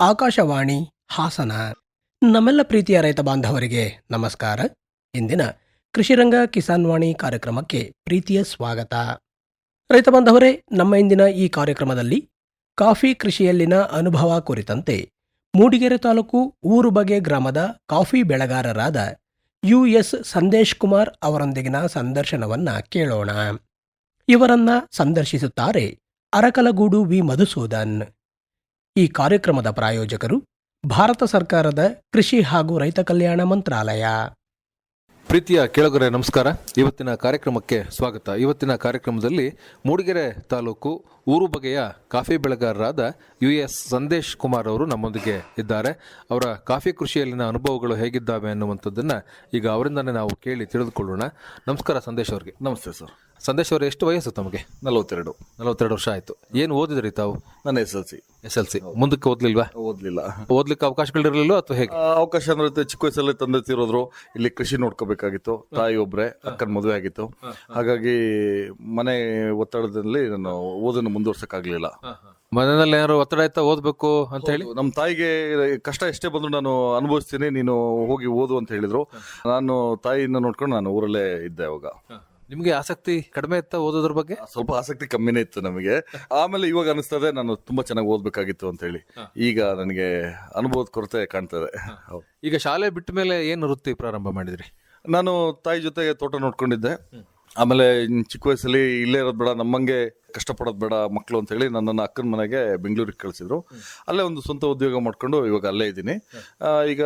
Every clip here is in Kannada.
ಆಕಾಶವಾಣಿ ಹಾಸನ. ನಮ್ಮೆಲ್ಲ ಪ್ರೀತಿಯ ರೈತ ಬಾಂಧವರಿಗೆ ನಮಸ್ಕಾರ. ಇಂದಿನ ಕೃಷಿರಂಗ ಕಿಸಾನ್ ವಾಣಿ ಕಾರ್ಯಕ್ರಮಕ್ಕೆ ಪ್ರೀತಿಯ ಸ್ವಾಗತ. ರೈತ ಬಾಂಧವರೇ, ನಮ್ಮ ಇಂದಿನ ಈ ಕಾರ್ಯಕ್ರಮದಲ್ಲಿ ಕಾಫಿ ಕೃಷಿಯಲ್ಲಿನ ಅನುಭವ ಕುರಿತಂತೆ ಮೂಡಿಗೆರೆ ತಾಲೂಕು ಊರು ಬಗೆ ಗ್ರಾಮದ ಕಾಫಿ ಬೆಳೆಗಾರರಾದ ಯು ಎಸ್ ಸಂದೇಶ್ ಕುಮಾರ್ ಅವರೊಂದಿಗಿನ ಸಂದರ್ಶನವನ್ನ ಕೇಳೋಣ. ಇವರನ್ನ ಸಂದರ್ಶಿಸುತ್ತಾರೆ ಅರಕಲಗೂಡು ವಿ. ಮಧುಸೂದನ್. ಈ ಕಾರ್ಯಕ್ರಮದ ಪ್ರಾಯೋಜಕರು ಭಾರತ ಸರ್ಕಾರದ ಕೃಷಿ ಹಾಗೂ ರೈತ ಕಲ್ಯಾಣ ಮಂತ್ರಾಲಯ. ಪ್ರೀತಿಯ ಕೆಳಗರೆ, ನಮಸ್ಕಾರ. ಇವತ್ತಿನ ಕಾರ್ಯಕ್ರಮಕ್ಕೆ ಸ್ವಾಗತ. ಇವತ್ತಿನ ಕಾರ್ಯಕ್ರಮದಲ್ಲಿ ಮೂಡಿಗೆರೆ ತಾಲೂಕು ಊರು ಬಗೆಯ ಕಾಫಿ ಬೆಳೆಗಾರರಾದ ಯು ಎಸ್ ಸಂದೇಶ್ ಕುಮಾರ್ ಅವರು ನಮ್ಮೊಂದಿಗೆ ಇದ್ದಾರೆ. ಅವರ ಕಾಫಿ ಕೃಷಿಯಲ್ಲಿನ ಅನುಭವಗಳು ಹೇಗಿದ್ದಾವೆ ಅನ್ನುವಂಥದ್ದನ್ನು ಈಗ ಅವರಿಂದನೇ ನಾವು ಕೇಳಿ ತಿಳಿದುಕೊಳ್ಳೋಣ. ನಮಸ್ಕಾರ ಸಂದೇಶ್ ಅವರಿಗೆ. ನಮಸ್ತೆ ಸರ್. ಸಂದೇಶ್ ಅವರು ಎಷ್ಟು ವಯಸ್ಸು ತಮಗೆ? ನಲವತ್ತೆರಡು. ನಲವತ್ತೆರಡು ವರ್ಷ ಆಯಿತು. ಏನು ಓದಿದ್ರಿ ತಾವು? ನನ್ನ S L C. S L C. ಮುಂದಕ್ಕೆ ಓದ್ಲಿಲ್ವಾ? ಓದ್ಲಿಲ್ಲ. ಓದ್ಲಿಕ್ಕೆ ಅವಕಾಶಗಳಿರಲಿಲ್ಲ ಅಥವಾ ಹೇಗೆ? ಅವಕಾಶ ಅಂದ್ರೆ ಚಿಕ್ಕ ವಯಸ್ಸಲ್ಲಿ ತಂದೆ ತೀರೋದ್ರು ಇಲ್ಲಿ ಕೃಷಿ ನೋಡ್ಕೋಬೇಕಾಗಿತ್ತು. ತಾಯಿ ಒಬ್ಬರೇ ಅಕ್ಕನ ಮದುವೆ ಆಗಿತ್ತು. ಹಾಗಾಗಿ ಮನೆ ಒತ್ತಡದಲ್ಲಿ ನಾನು ಓದನ್ನು ಮುಂದುವರ್ಸಕ್ಕಾಗ್ಲಿಲ್ಲ. ಮನೆಯಲ್ಲಿ ಏನಾದ್ರು ಒತ್ತಡ ಆಯ್ತಾ ಓದ್ಬೇಕು ಅಂತ ಹೇಳಿ? ನಮ್ಮ ತಾಯಿಗೆ ಕಷ್ಟ ಎಷ್ಟೇ ಬಂದ್ರು ನಾನು ಅನುಭವಿಸ್ತೀನಿ ನೀನು ಹೋಗಿ ಓದು ಅಂತ ಹೇಳಿದ್ರು. ನಾನು ತಾಯಿಯನ್ನು ನೋಡ್ಕೊಂಡು ನಾನು ಊರಲ್ಲೇ ಇದ್ದೆ ಅವಾಗ. ನಿಮಗೆ ಆಸಕ್ತಿ ಕಡಿಮೆ ಇತ್ತ ಓದೋದ್ರ ಬಗ್ಗೆ? ಸ್ವಲ್ಪ ಆಸಕ್ತಿ ಕಮ್ಮಿನೇ ಇತ್ತು ನಮಗೆ. ಆಮೇಲೆ ಇವಾಗ ಅನಿಸ್ತದೆ ನಾನು ತುಂಬಾ ಚೆನ್ನಾಗಿ ಓದ್ಬೇಕಾಗಿತ್ತು ಅಂತ ಹೇಳಿ. ಈಗ ನನಗೆ ಅನುಭವದ ಕೊರತೆ ಕಾಣ್ತದೆ ಹೌದು. ಈಗ ಶಾಲೆ ಬಿಟ್ಟ ಮೇಲೆ ಏನು ವೃತ್ತಿ ಪ್ರಾರಂಭ ಮಾಡಿದ್ರಿ? ನಾನು ತಾಯಿ ಜೊತೆಗೆ ತೋಟ ನೋಡ್ಕೊಂಡಿದ್ದೆ. ಆಮೇಲೆ ಚಿಕ್ಕ ವಯಸ್ಸಲ್ಲಿ ಇಲ್ಲೇ ಇರೋದು ಬೇಡ, ನಮ್ಮಂಗೆ ಕಷ್ಟಪಡೋದು ಬೇಡ ಮಕ್ಕಳು ಅಂತ ಹೇಳಿ ನನ್ನನ್ನು ಅಕ್ಕನ ಮನೆಗೆ ಬೆಂಗಳೂರಿಗೆ ಕಳಿಸಿದ್ರು. ಅಲ್ಲೇ ಒಂದು ಸ್ವಂತ ಉದ್ಯೋಗ ಮಾಡ್ಕೊಂಡು ಇವಾಗ ಅಲ್ಲೇ ಇದ್ದೀನಿ. ಈಗ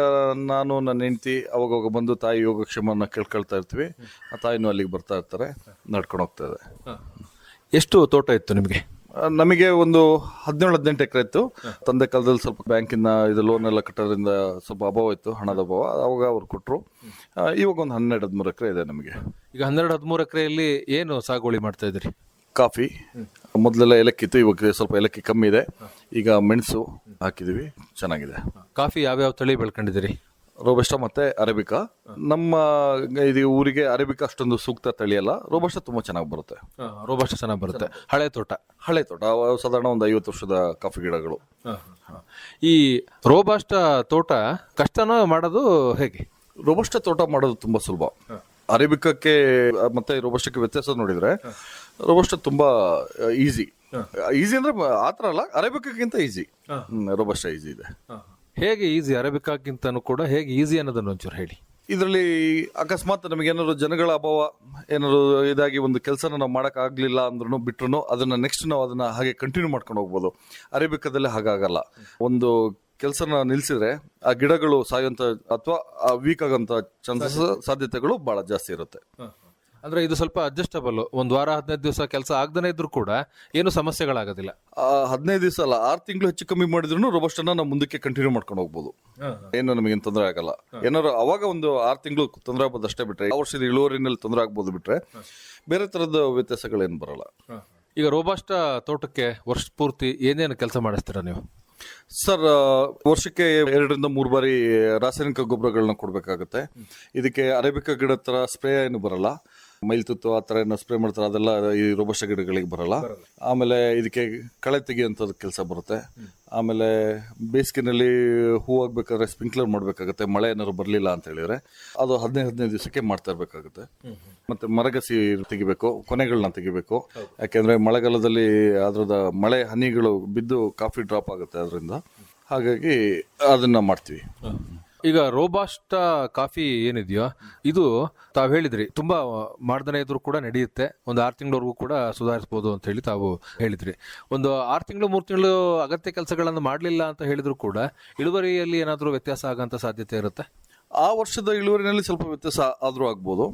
ನಾನು ನನ್ನ ಹೆಂಡತಿ, ಅವಾಗವಾಗ ಬಂದು ತಾಯಿ ಯೋಗಕ್ಷೇಮನ ಕೇಳ್ಕೊಳ್ತಾ ಇರ್ತೀವಿ. ಆ ತಾಯಿನೂ ಅಲ್ಲಿಗೆ ಬರ್ತಾ ಇರ್ತಾರೆ, ನಡ್ಕೊಂಡು ಹೋಗ್ತಾ ಇದೆ ಎಷ್ಟು ತೋಟ ಇತ್ತು ನಿಮಗೆ? ನಮಗೆ ಒಂದು ಹದಿನೇಳು ಹದಿನೆಂಟು ಎಕರೆ ಇತ್ತು. ತಂದೆ ಕಾಲದಲ್ಲಿ ಸ್ವಲ್ಪ ಬ್ಯಾಂಕಿನ ಇದು ಲೋನ್ ಎಲ್ಲ ಕಟ್ಟೋದ್ರಿಂದ ಸ್ವಲ್ಪ ಅಭಾವ ಇತ್ತು ಹಣದ ಅಭಾವ. ಅವಾಗ ಅವ್ರು ಕೊಟ್ಟರು ಇವಾಗ ಒಂದು ಹನ್ನೆರಡು ಹದಿಮೂರು ಎಕರೆ ಇದೆ ನಮಗೆ. ಈಗ ಹನ್ನೆರಡು ಹದಿಮೂರು ಎಕರೆಯಲ್ಲಿ ಏನು ಸಾಗುವಳಿ ಮಾಡ್ತಾ ಇದ್ರಿ ಕಾಫಿ. ಮೊದಲೆಲ್ಲ ಏಲಕ್ಕಿ ಇತ್ತು ಇವಾಗ ಸ್ವಲ್ಪ ಏಲಕ್ಕಿ ಕಮ್ಮಿ ಇದೆ. ಈಗ ಮೆಣಸು ಹಾಕಿದೀವಿ ಚೆನ್ನಾಗಿದೆ. ಕಾಫಿ ಯಾವ್ಯಾವ ತಳಿ ಬೆಳ್ಕೊಂಡಿದ್ದೀರಿ? ರೋಬಸ್ಟ ಮತ್ತೆ ಅರೇಬಿಕಾ. ನಮ್ಮ ಇದು ಊರಿಗೆ ಅರೇಬಿಕಾ ಅಷ್ಟೊಂದು ಸೂಕ್ತ ತಳಿಯಲ್ಲ. ರೋಬಸ್ಟ ತುಂಬಾ ಚೆನ್ನಾಗಿ ಬರುತ್ತೆ. ರೋಬಸ್ಟ ಚೆನ್ನಾಗಿ ಬರುತ್ತೆ. ಹಳೆ ತೋಟ. ಹಳೆ ತೋಟ. ಅವು ಸಾಧಾರಣ ಒಂದು ಐವತ್ತು ವರ್ಷದ ಕಾಫಿ ಗಿಡಗಳು. ಈ ರೋಬಸ್ಟ ತೋಟ ಕಷ್ಟನೋ ಮಾಡೋದು ಹೇಗೆ? ರೋಬಸ್ಟ ತೋಟ ಮಾಡೋದು ತುಂಬಾ ಸುಲಭ. ಅರೇಬಿಕಕ್ಕೆ ಮತ್ತೆ ರೋಬಸ್ಟಕ್ಕೆ ವ್ಯತ್ಯಾಸ ನೋಡಿದ್ರೆ ರೋಬಸ್ಟ ತುಂಬಾ ಈಸಿ ಈಸಿ ಅಂದ್ರೆ ಆ ಥರ ಅಲ್ಲ. ಅರೇಬಿಕಕ್ಕಿಂತ ಈಸಿ ರೋಬಸ್ಟ ಈಸಿ ಇದೆ. ಹೇಗೆ ಈಸಿ ಅರೇಬಿಕಾಗಿಂತನೂ ಕೂಡ ಹೇಗೆ ಈಸಿ ಅನ್ನೋದನ್ನು ಒಂಚೂರು ಹೇಳಿ. ಇದರಲ್ಲಿ ಅಕಸ್ಮಾತ್ ನಮಗೇನಾದ್ರು ಜನಗಳ ಅಭಾವ ಏನಾದ್ರು ಇದಾಗಿ ಒಂದು ಕೆಲಸನ ನಾವು ಮಾಡೋಕ್ಕಾಗಲಿಲ್ಲ ಅಂದ್ರೂ ಬಿಟ್ರು ಅದನ್ನು ನೆಕ್ಸ್ಟ್ ನಾವು ಅದನ್ನು ಹಾಗೆ ಕಂಟಿನ್ಯೂ ಮಾಡ್ಕೊಂಡು ಹೋಗ್ಬೋದು. ಅರೇಬಿಕದಲ್ಲಿ ಹಾಗಾಗಲ್ಲ. ಒಂದು ಕೆಲಸನ ನಿಲ್ಲಿಸಿದ್ರೆ ಆ ಗಿಡಗಳು ಸಾಯುವಂಥ ಅಥವಾ ವೀಕ್ ಆಗೋಂಥ ಚಾನ್ಸಸ್ ಸಾಧ್ಯತೆಗಳು ಭಾಳ ಜಾಸ್ತಿ ಇರುತ್ತೆ. ಅಂದ್ರೆ ಇದು ಸ್ವಲ್ಪ ಅಡ್ಜಸ್ಟಬಲ್ ಒಂದು ವಾರ ಹದಿನೈದು ದಿವಸ ಕೆಲಸ ಆಗದೇ ಇದ್ರೂ ಕೂಡ ಏನು ಸಮಸ್ಯೆಗಳಾಗೋದಿಲ್ಲ. ಹದಿನೈದು ದಿವಸ ಅಲ್ಲ ಆರು ತಿಂಗಳು ಹೆಚ್ಚು ಕಮ್ಮಿ ಮಾಡಿದ್ರು ರೋಬಸ್ಟನ್ನ ನಾವು ಮುಂದಕ್ಕೆ ಕಂಟಿನ್ಯೂ ಮಾಡ್ಕೊಂಡು ಹೋಗ್ಬೋದು. ಏನು ನಮಗೇನು ತೊಂದರೆ ಆಗಲ್ಲ. ಏನಾದ್ರು ಅವಾಗ ಒಂದು ಆರು ತಿಂಗಳು ತೊಂದರೆ ಆಗ್ಬೋದು ಅಷ್ಟೇ ಬಿಟ್ರೆ ಆ ವರ್ಷದ ಇಳುವರಿನಲ್ಲಿ ತೊಂದರೆ ಆಗ್ಬೋದು ಬಿಟ್ರೆ ಬೇರೆ ತರದ ವ್ಯತ್ಯಾಸಗಳೇನು ಬರಲ್ಲ. ಈಗ ರೋಬಾಸ್ಟ ತೋಟಕ್ಕೆ ವರ್ಷ ಪೂರ್ತಿ ಏನೇನು ಕೆಲಸ ಮಾಡಿಸ್ತೀರಾ ನೀವು? ಸರ್ ವರ್ಷಕ್ಕೆ ಎರಡರಿಂದ ಮೂರು ಬಾರಿ ರಾಸಾಯನಿಕ ಗೊಬ್ಬರಗಳನ್ನ ಕೊಡಬೇಕಾಗುತ್ತೆ. ಇದಕ್ಕೆ ಅರೇಬಿಕಾ ಗಿಡ ಥರ ಸ್ಪ್ರೇ ಏನು ಬರಲ್ಲ. ಮೈಲ್ತುತ್ತು ಆ ಥರ ಏನೋ ಸ್ಪ್ರೇ ಮಾಡ್ತಾರೆ ಅದೆಲ್ಲ ಈ ರೋಬಸ್ಟ ಗಿಡಗಳಿಗೆ ಬರಲ್ಲ. ಆಮೇಲೆ ಇದಕ್ಕೆ ಕಳೆ ತೆಗೆಯುವಂಥದ್ದು ಕೆಲಸ ಬರುತ್ತೆ. ಆಮೇಲೆ ಬೇಸಿಗೆನಲ್ಲಿ ಹೂ ಆಗ್ಬೇಕಾದ್ರೆ ಸ್ಪ್ರಿಂಕ್ಲರ್ ಮಾಡಬೇಕಾಗುತ್ತೆ. ಮಳೆ ಏನಾದ್ರು ಬರಲಿಲ್ಲ ಅಂತ ಹೇಳಿದ್ರೆ ಅದು ಹದಿನೈದು ಹದಿನೈದು ದಿವಸಕ್ಕೆ ಮಾಡ್ತಾ ಇರಬೇಕಾಗುತ್ತೆ. ಮತ್ತೆ ಮರಗಸಿ ತೆಗಿಬೇಕು ಕೊನೆಗಳನ್ನ ತೆಗಿಬೇಕು. ಯಾಕೆಂದ್ರೆ ಮಳೆಗಾಲದಲ್ಲಿ ಅದ್ರದ ಮಳೆ ಹನಿಗಳು ಬಿದ್ದು ಕಾಫಿ ಡ್ರಾಪ್ ಆಗುತ್ತೆ ಅದರಿಂದ. ಹಾಗಾಗಿ ಅದನ್ನ ಮಾಡ್ತೀವಿ. ಈಗ ರೋಬಾಸ್ಟ ಕಾಫಿ ಏನಿದೆಯೋ ಇದು ತಾವು ಹೇಳಿದ್ರಿ ತುಂಬಾ ಮಾಡ್ದನೇ ಇದ್ರು ಕೂಡ ನಡೆಯುತ್ತೆ. ಒಂದು ಆರು ತಿಂಗಳವರೆಗೂ ಕೂಡ ಸುಧಾರಿಸಬಹುದು ಅಂತ ಹೇಳಿ ತಾವು ಹೇಳಿದ್ರಿ. ಒಂದು ಆರು ತಿಂಗಳು ಮೂರು ತಿಂಗಳು ಅಗತ್ಯ ಕೆಲಸಗಳನ್ನು ಮಾಡಲಿಲ್ಲ ಅಂತ ಹೇಳಿದ್ರು ಕೂಡ ಇಳುವರಿಯಲ್ಲಿ ಏನಾದರೂ ವ್ಯತ್ಯಾಸ ಆಗಂತ ಸಾಧ್ಯತೆ ಇರುತ್ತೆ? ಆ ವರ್ಷದ ಇಳುವರಿನಲ್ಲಿ ಸ್ವಲ್ಪ ವ್ಯತ್ಯಾಸ ಆದ್ರೂ ಆಗ್ಬೋದು.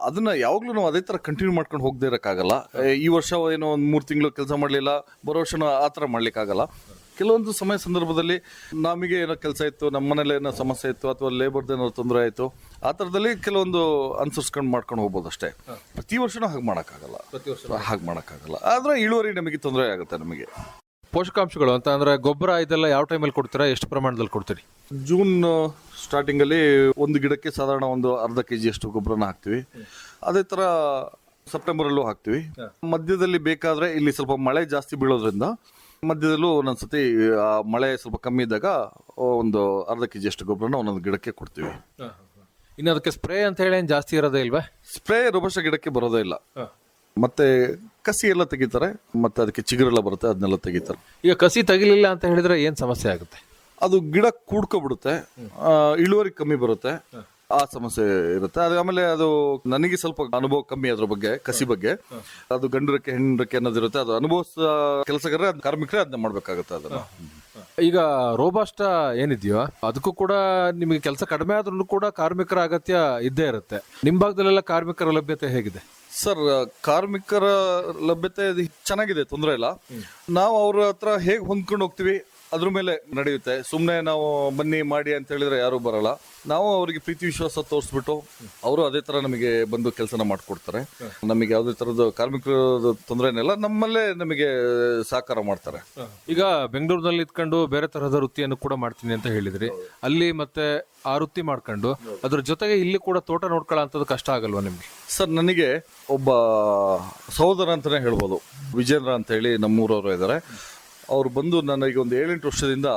ಅದನ್ನ ಯಾವಾಗ್ಲೂ ನಾವು ಅದೇ ತರ ಕಂಟಿನ್ಯೂ ಮಾಡ್ಕೊಂಡು ಹೋಗದೆ ಇರಕ್ಕಾಗಲ್ಲ. ಈ ವರ್ಷ ಏನೋ ಒಂದು ಮೂರು ತಿಂಗಳು ಕೆಲಸ ಮಾಡಲಿಲ್ಲ ಬರೋ ವರ್ಷ ಆ ತರ ಮಾಡ್ಲಿಕ್ಕಾಗಲ್ಲ. ಕೆಲವೊಂದು ಸಮಯ ಸಂದರ್ಭದಲ್ಲಿ ನಮಗೆ ಏನೋ ಕೆಲಸ ಇತ್ತು ನಮ್ಮ ಮನೇಲಿ ಏನೋ ಸಮಸ್ಯೆ ಇತ್ತು ಅಥವಾ ಲೇಬರ್ದು ಏನೋ ತೊಂದರೆ ಆಯಿತು ಆ ಥರದಲ್ಲಿ ಕೆಲವೊಂದು ಅನುಸರಿಸ್ಕೊಂಡು ಮಾಡ್ಕೊಂಡು ಹೋಗ್ಬೋದು ಅಷ್ಟೇ. ಪ್ರತಿ ವರ್ಷನೂ ಹಾಗೆ ಮಾಡೋಕ್ಕಾಗಲ್ಲ. ಪ್ರತಿ ವರ್ಷ ಹಾಗೆ ಮಾಡೋಕ್ಕಾಗಲ್ಲ. ಆದರೆ ಇಳುವರಿ ನಮಗೆ ತೊಂದರೆ ಆಗುತ್ತೆ ನಮಗೆ. ಪೋಷಕಾಂಶಗಳು ಅಂತ ಅಂದರೆ ಗೊಬ್ಬರ ಇದೆಲ್ಲ ಯಾವ ಟೈಮಲ್ಲಿ ಕೊಡ್ತೀರಾ ಎಷ್ಟು ಪ್ರಮಾಣದಲ್ಲಿ ಕೊಡ್ತೀರಿ? ಜೂನ್ ಸ್ಟಾರ್ಟಿಂಗಲ್ಲಿ ಒಂದು ಗಿಡಕ್ಕೆ ಸಾಧಾರಣ ಒಂದು ಅರ್ಧ ಕೆ ಅಷ್ಟು ಗೊಬ್ಬರನ ಹಾಕ್ತೀವಿ. ಅದೇ ಥರ ಸೆಪ್ಟೆಂಬರಲ್ಲೂ ಹಾಕ್ತಿವಿ. ಮಧ್ಯದಲ್ಲಿ ಬೇಕಾದರೆ ಇಲ್ಲಿ ಸ್ವಲ್ಪ ಮಳೆ ಜಾಸ್ತಿ ಬೀಳೋದ್ರಿಂದ ಮಧ್ಯದಲ್ಲೂ ಒಂದೊಂದ್ಸತಿ ಆ ಮಳೆ ಸ್ವಲ್ಪ ಕಮ್ಮಿ ಇದ್ದಾಗ ಒಂದು ಅರ್ಧ ಕೆ ಜಿ ಅಷ್ಟು ಗೊಬ್ಬರನ ಒಂದೊಂದು ಗಿಡಕ್ಕೆ ಕೊಡ್ತೀವಿ. ಇನ್ನು ಅದಕ್ಕೆ ಸ್ಪ್ರೇ ಅಂತ ಹೇಳಿ ಏನು ಜಾಸ್ತಿ ಇರೋದೇ ಇಲ್ವಾ? ಸ್ಪ್ರೇ ರೋಬಸ್ಟ ಗಿಡಕ್ಕೆ ಬರೋದೇ ಇಲ್ಲ. ಮತ್ತೆ ಕಸಿ ಎಲ್ಲ ತೆಗಿತಾರೆ ಮತ್ತೆ ಅದಕ್ಕೆ ಚಿಗುರೆಲ್ಲ ಬರುತ್ತೆ ಅದನ್ನೆಲ್ಲ ತೆಗಿತಾರೆ. ಈಗ ಕಸಿ ತಗಿಲಿಲ್ಲ ಅಂತ ಹೇಳಿದ್ರೆ ಏನು ಸಮಸ್ಯೆ ಆಗುತ್ತೆ? ಅದು ಗಿಡ ಕೂಡ್ಕೊಬಿಡುತ್ತೆ ಇಳುವರಿ ಕಮ್ಮಿ ಬರುತ್ತೆ. ಆ ಸಮಸ್ಯೆ ಇರುತ್ತೆ. ಅದು ಆಮೇಲೆ ಅದು ನನಗೆ ಸ್ವಲ್ಪ ಅನುಭವ ಕಮ್ಮಿ ಅದ್ರ ಬಗ್ಗೆ ಕಸಿ ಬಗ್ಗೆ. ಅದು ಗಂಡರಕ್ಕೆ ಹೆಣ್ಣರಕ್ಕೆ ಅನ್ನೋದಿರುತ್ತೆ ಅದು ಅನುಭವಿಸ ಕೆಲಸಗಾರ ಕಾರ್ಮಿಕರೇ ಅದನ್ನ ಮಾಡ್ಬೇಕಾಗುತ್ತೆ ಅದನ್ನ. ಈಗ ರೋಬಾಸ್ಟ ಏನಿದೆಯೋ ಅದಕ್ಕೂ ಕೂಡ ನಿಮಗೆ ಕೆಲಸ ಕಡಿಮೆ ಆದ್ರೂ ಕೂಡ ಕಾರ್ಮಿಕರ ಅಗತ್ಯ ಇದ್ದೇ ಇರುತ್ತೆ. ನಿಮ್ ಭಾಗದಲ್ಲೆಲ್ಲ ಕಾರ್ಮಿಕರ ಲಭ್ಯತೆ ಹೇಗಿದೆ? ಸರ್ ಕಾರ್ಮಿಕರ ಲಭ್ಯತೆ ಚೆನ್ನಾಗಿದೆ ತೊಂದರೆ ಇಲ್ಲ. ನಾವು ಅವ್ರ ಹತ್ರ ಹೇಗೆ ಹೊಂದ್ಕೊಂಡು ಹೋಗ್ತೀವಿ ಅದ್ರ ಮೇಲೆ ನಡೆಯುತ್ತೆ. ಸುಮ್ಮನೆ ನಾವು ಬನ್ನಿ ಮಾಡಿ ಅಂತ ಹೇಳಿದ್ರೆ ಯಾರು ಬರಲ್ಲ. ನಾವು ಅವರಿಗೆ ಪ್ರೀತಿ ವಿಶ್ವಾಸ ತೋರಿಸ್ಬಿಟ್ಟು ಅವರು ಅದೇ ತರ ನಮಗೆ ಬಂದು ಕೆಲಸನ ಮಾಡಿಕೊಡ್ತಾರೆ. ನಮಗೆ ಯಾವುದೇ ತರದ ಕಾರ್ಮಿಕರ ತೊಂದರೆ ಏನಿಲ್ಲ ನಮ್ಮಲ್ಲೇ ನಮಗೆ ಸಹಕಾರ ಮಾಡ್ತಾರೆ. ಈಗ ಬೆಂಗಳೂರಿನಲ್ಲಿ ಇದ್ಕೊಂಡು ಬೇರೆ ತರಹದ ವೃತ್ತಿಯನ್ನು ಕೂಡ ಮಾಡ್ತೀನಿ ಅಂತ ಹೇಳಿದ್ರಿ. ಅಲ್ಲಿ ಮತ್ತೆ ಆ ವೃತ್ತಿ ಮಾಡ್ಕೊಂಡು ಅದ್ರ ಜೊತೆಗೆ ಇಲ್ಲಿ ಕೂಡ ತೋಟ ನೋಡ್ಕೊಳ್ಳೋ ಕಷ್ಟ ಆಗಲ್ವಾ ನಿಮ್ಗೆ? ಸರ್ ನನಗೆ ಒಬ್ಬ ಸಹೋದರ ಅಂತಾನೆ ಹೇಳ್ಬೋದು. ವಿಜೇಂದ್ರ ಅಂತ ಹೇಳಿ ನಮ್ಮೂರವರು ಇದ್ದಾರೆ. ಅವ್ರು ಬಂದು ನನಗೆ ಒಂದು ಏಳೆಂಟು ವರ್ಷದಿಂದ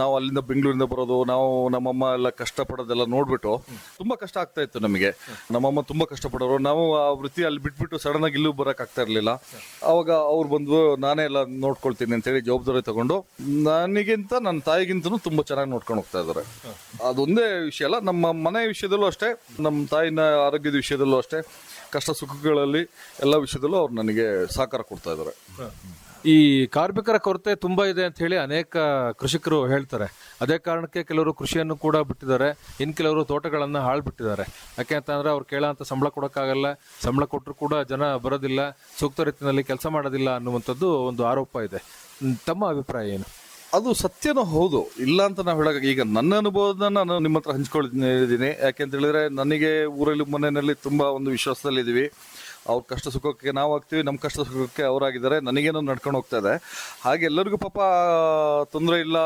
ನಾವು ಅಲ್ಲಿಂದ ಬೆಂಗಳೂರಿಂದ ಬರೋದು, ನಾವು ನಮ್ಮಮ್ಮ ಎಲ್ಲ ಕಷ್ಟಪಡೋದೆಲ್ಲ ನೋಡ್ಬಿಟ್ಟು ತುಂಬಾ ಕಷ್ಟ ಆಗ್ತಾ ಇತ್ತು ನಮಗೆ. ನಮ್ಮಮ್ಮ ತುಂಬಾ ಕಷ್ಟಪಡೋರು. ನಾವು ಆ ವೃತ್ತಿ ಅಲ್ಲಿ ಬಿಟ್ಬಿಟ್ಟು ಸಡನ್ ಆಗಿ ಇಲ್ಲೂ ಬರಕ್ ಆಗ್ತಾ ಇರ್ಲಿಲ್ಲ. ಅವಾಗ ಅವ್ರು ಬಂದು ನಾನೇ ಎಲ್ಲ ನೋಡ್ಕೊಳ್ತೀನಿ ಅಂತೇಳಿ ಜವಾಬ್ದಾರಿ ತಗೊಂಡು ನನಗಿಂತ ನನ್ನ ತಾಯಿಗಿಂತನೂ ತುಂಬಾ ಚೆನ್ನಾಗಿ ನೋಡ್ಕೊಂಡು ಹೋಗ್ತಾ ಇದ್ದಾರೆ. ಅದೊಂದೇ ವಿಷಯ ಅಲ್ಲ, ನಮ್ಮ ಮನೆ ವಿಷಯದಲ್ಲೂ ಅಷ್ಟೇ, ನಮ್ಮ ತಾಯಿನ ಆರೋಗ್ಯದ ವಿಷಯದಲ್ಲೂ ಅಷ್ಟೇ, ಕಷ್ಟ ಸುಖಗಳಲ್ಲಿ ಎಲ್ಲ ವಿಷಯದಲ್ಲೂ ಅವ್ರು ನನಗೆ ಸಹಕಾರ ಕೊಡ್ತಾ ಇದ್ದಾರೆ. ಈ ಕಾರ್ಮಿಕರ ಕೊರತೆ ತುಂಬಾ ಇದೆ ಅಂತ ಹೇಳಿ ಅನೇಕ ಕೃಷಿಕರು ಹೇಳ್ತಾರೆ. ಅದೇ ಕಾರಣಕ್ಕೆ ಕೆಲವರು ಕೃಷಿಯನ್ನು ಕೂಡ ಬಿಟ್ಟಿದ್ದಾರೆ. ಇನ್ನು ಕೆಲವರು ತೋಟಗಳನ್ನು ಹಾಳು ಬಿಟ್ಟಿದ್ದಾರೆ ಯಾಕೆ ಅಂತಂದ್ರೆ ಅವ್ರು ಕೇಳೋಂಥ ಸಂಬಳ ಕೊಡೋಕ್ಕಾಗಲ್ಲ. ಸಂಬಳ ಕೊಟ್ಟರು ಕೂಡ ಜನ ಬರೋದಿಲ್ಲ. ಸೂಕ್ತ ರೀತಿಯಲ್ಲಿ ಕೆಲಸ ಮಾಡೋದಿಲ್ಲ ಅನ್ನುವಂಥದ್ದು ಒಂದು ಆರೋಪ ಇದೆ. ತಮ್ಮ ಅಭಿಪ್ರಾಯ ಏನು? ಅದು ಸತ್ಯನೂ ಹೌದು. ಇಲ್ಲ ಅಂತ ನಾವು ಹೇಳೋಕೆ ಈಗ ನನ್ನ ಅನುಭವದ ನಾನು ನಿಮ್ಮ ಹತ್ರ ಹಂಚ್ಕೊಳ್ತೀನಿ ಯಾಕೆಂತ ಹೇಳಿದ್ರೆ ನನಗೆ ಊರಲ್ಲಿ ಮನೆಯಲ್ಲಿ ತುಂಬಾ ಒಂದು ವಿಶ್ವಾಸದಲ್ಲಿದ್ದೀವಿ. ಅವ್ರ ಕಷ್ಟ ಸುಖಕ್ಕೆ ನಾವು ಆಗ್ತೀವಿ ನಮ್ಮ ಕಷ್ಟ ಸುಖಕ್ಕೆ ಅವರಾಗಿದ್ದಾರೆ ನನಗೇನೋ ನಡ್ಕೊಂಡು ಹೋಗ್ತಾ ಇದೆ. ಹಾಗೆ ಎಲ್ಲರಿಗೂ ಪಾಪ ತೊಂದರೆ ಇಲ್ಲ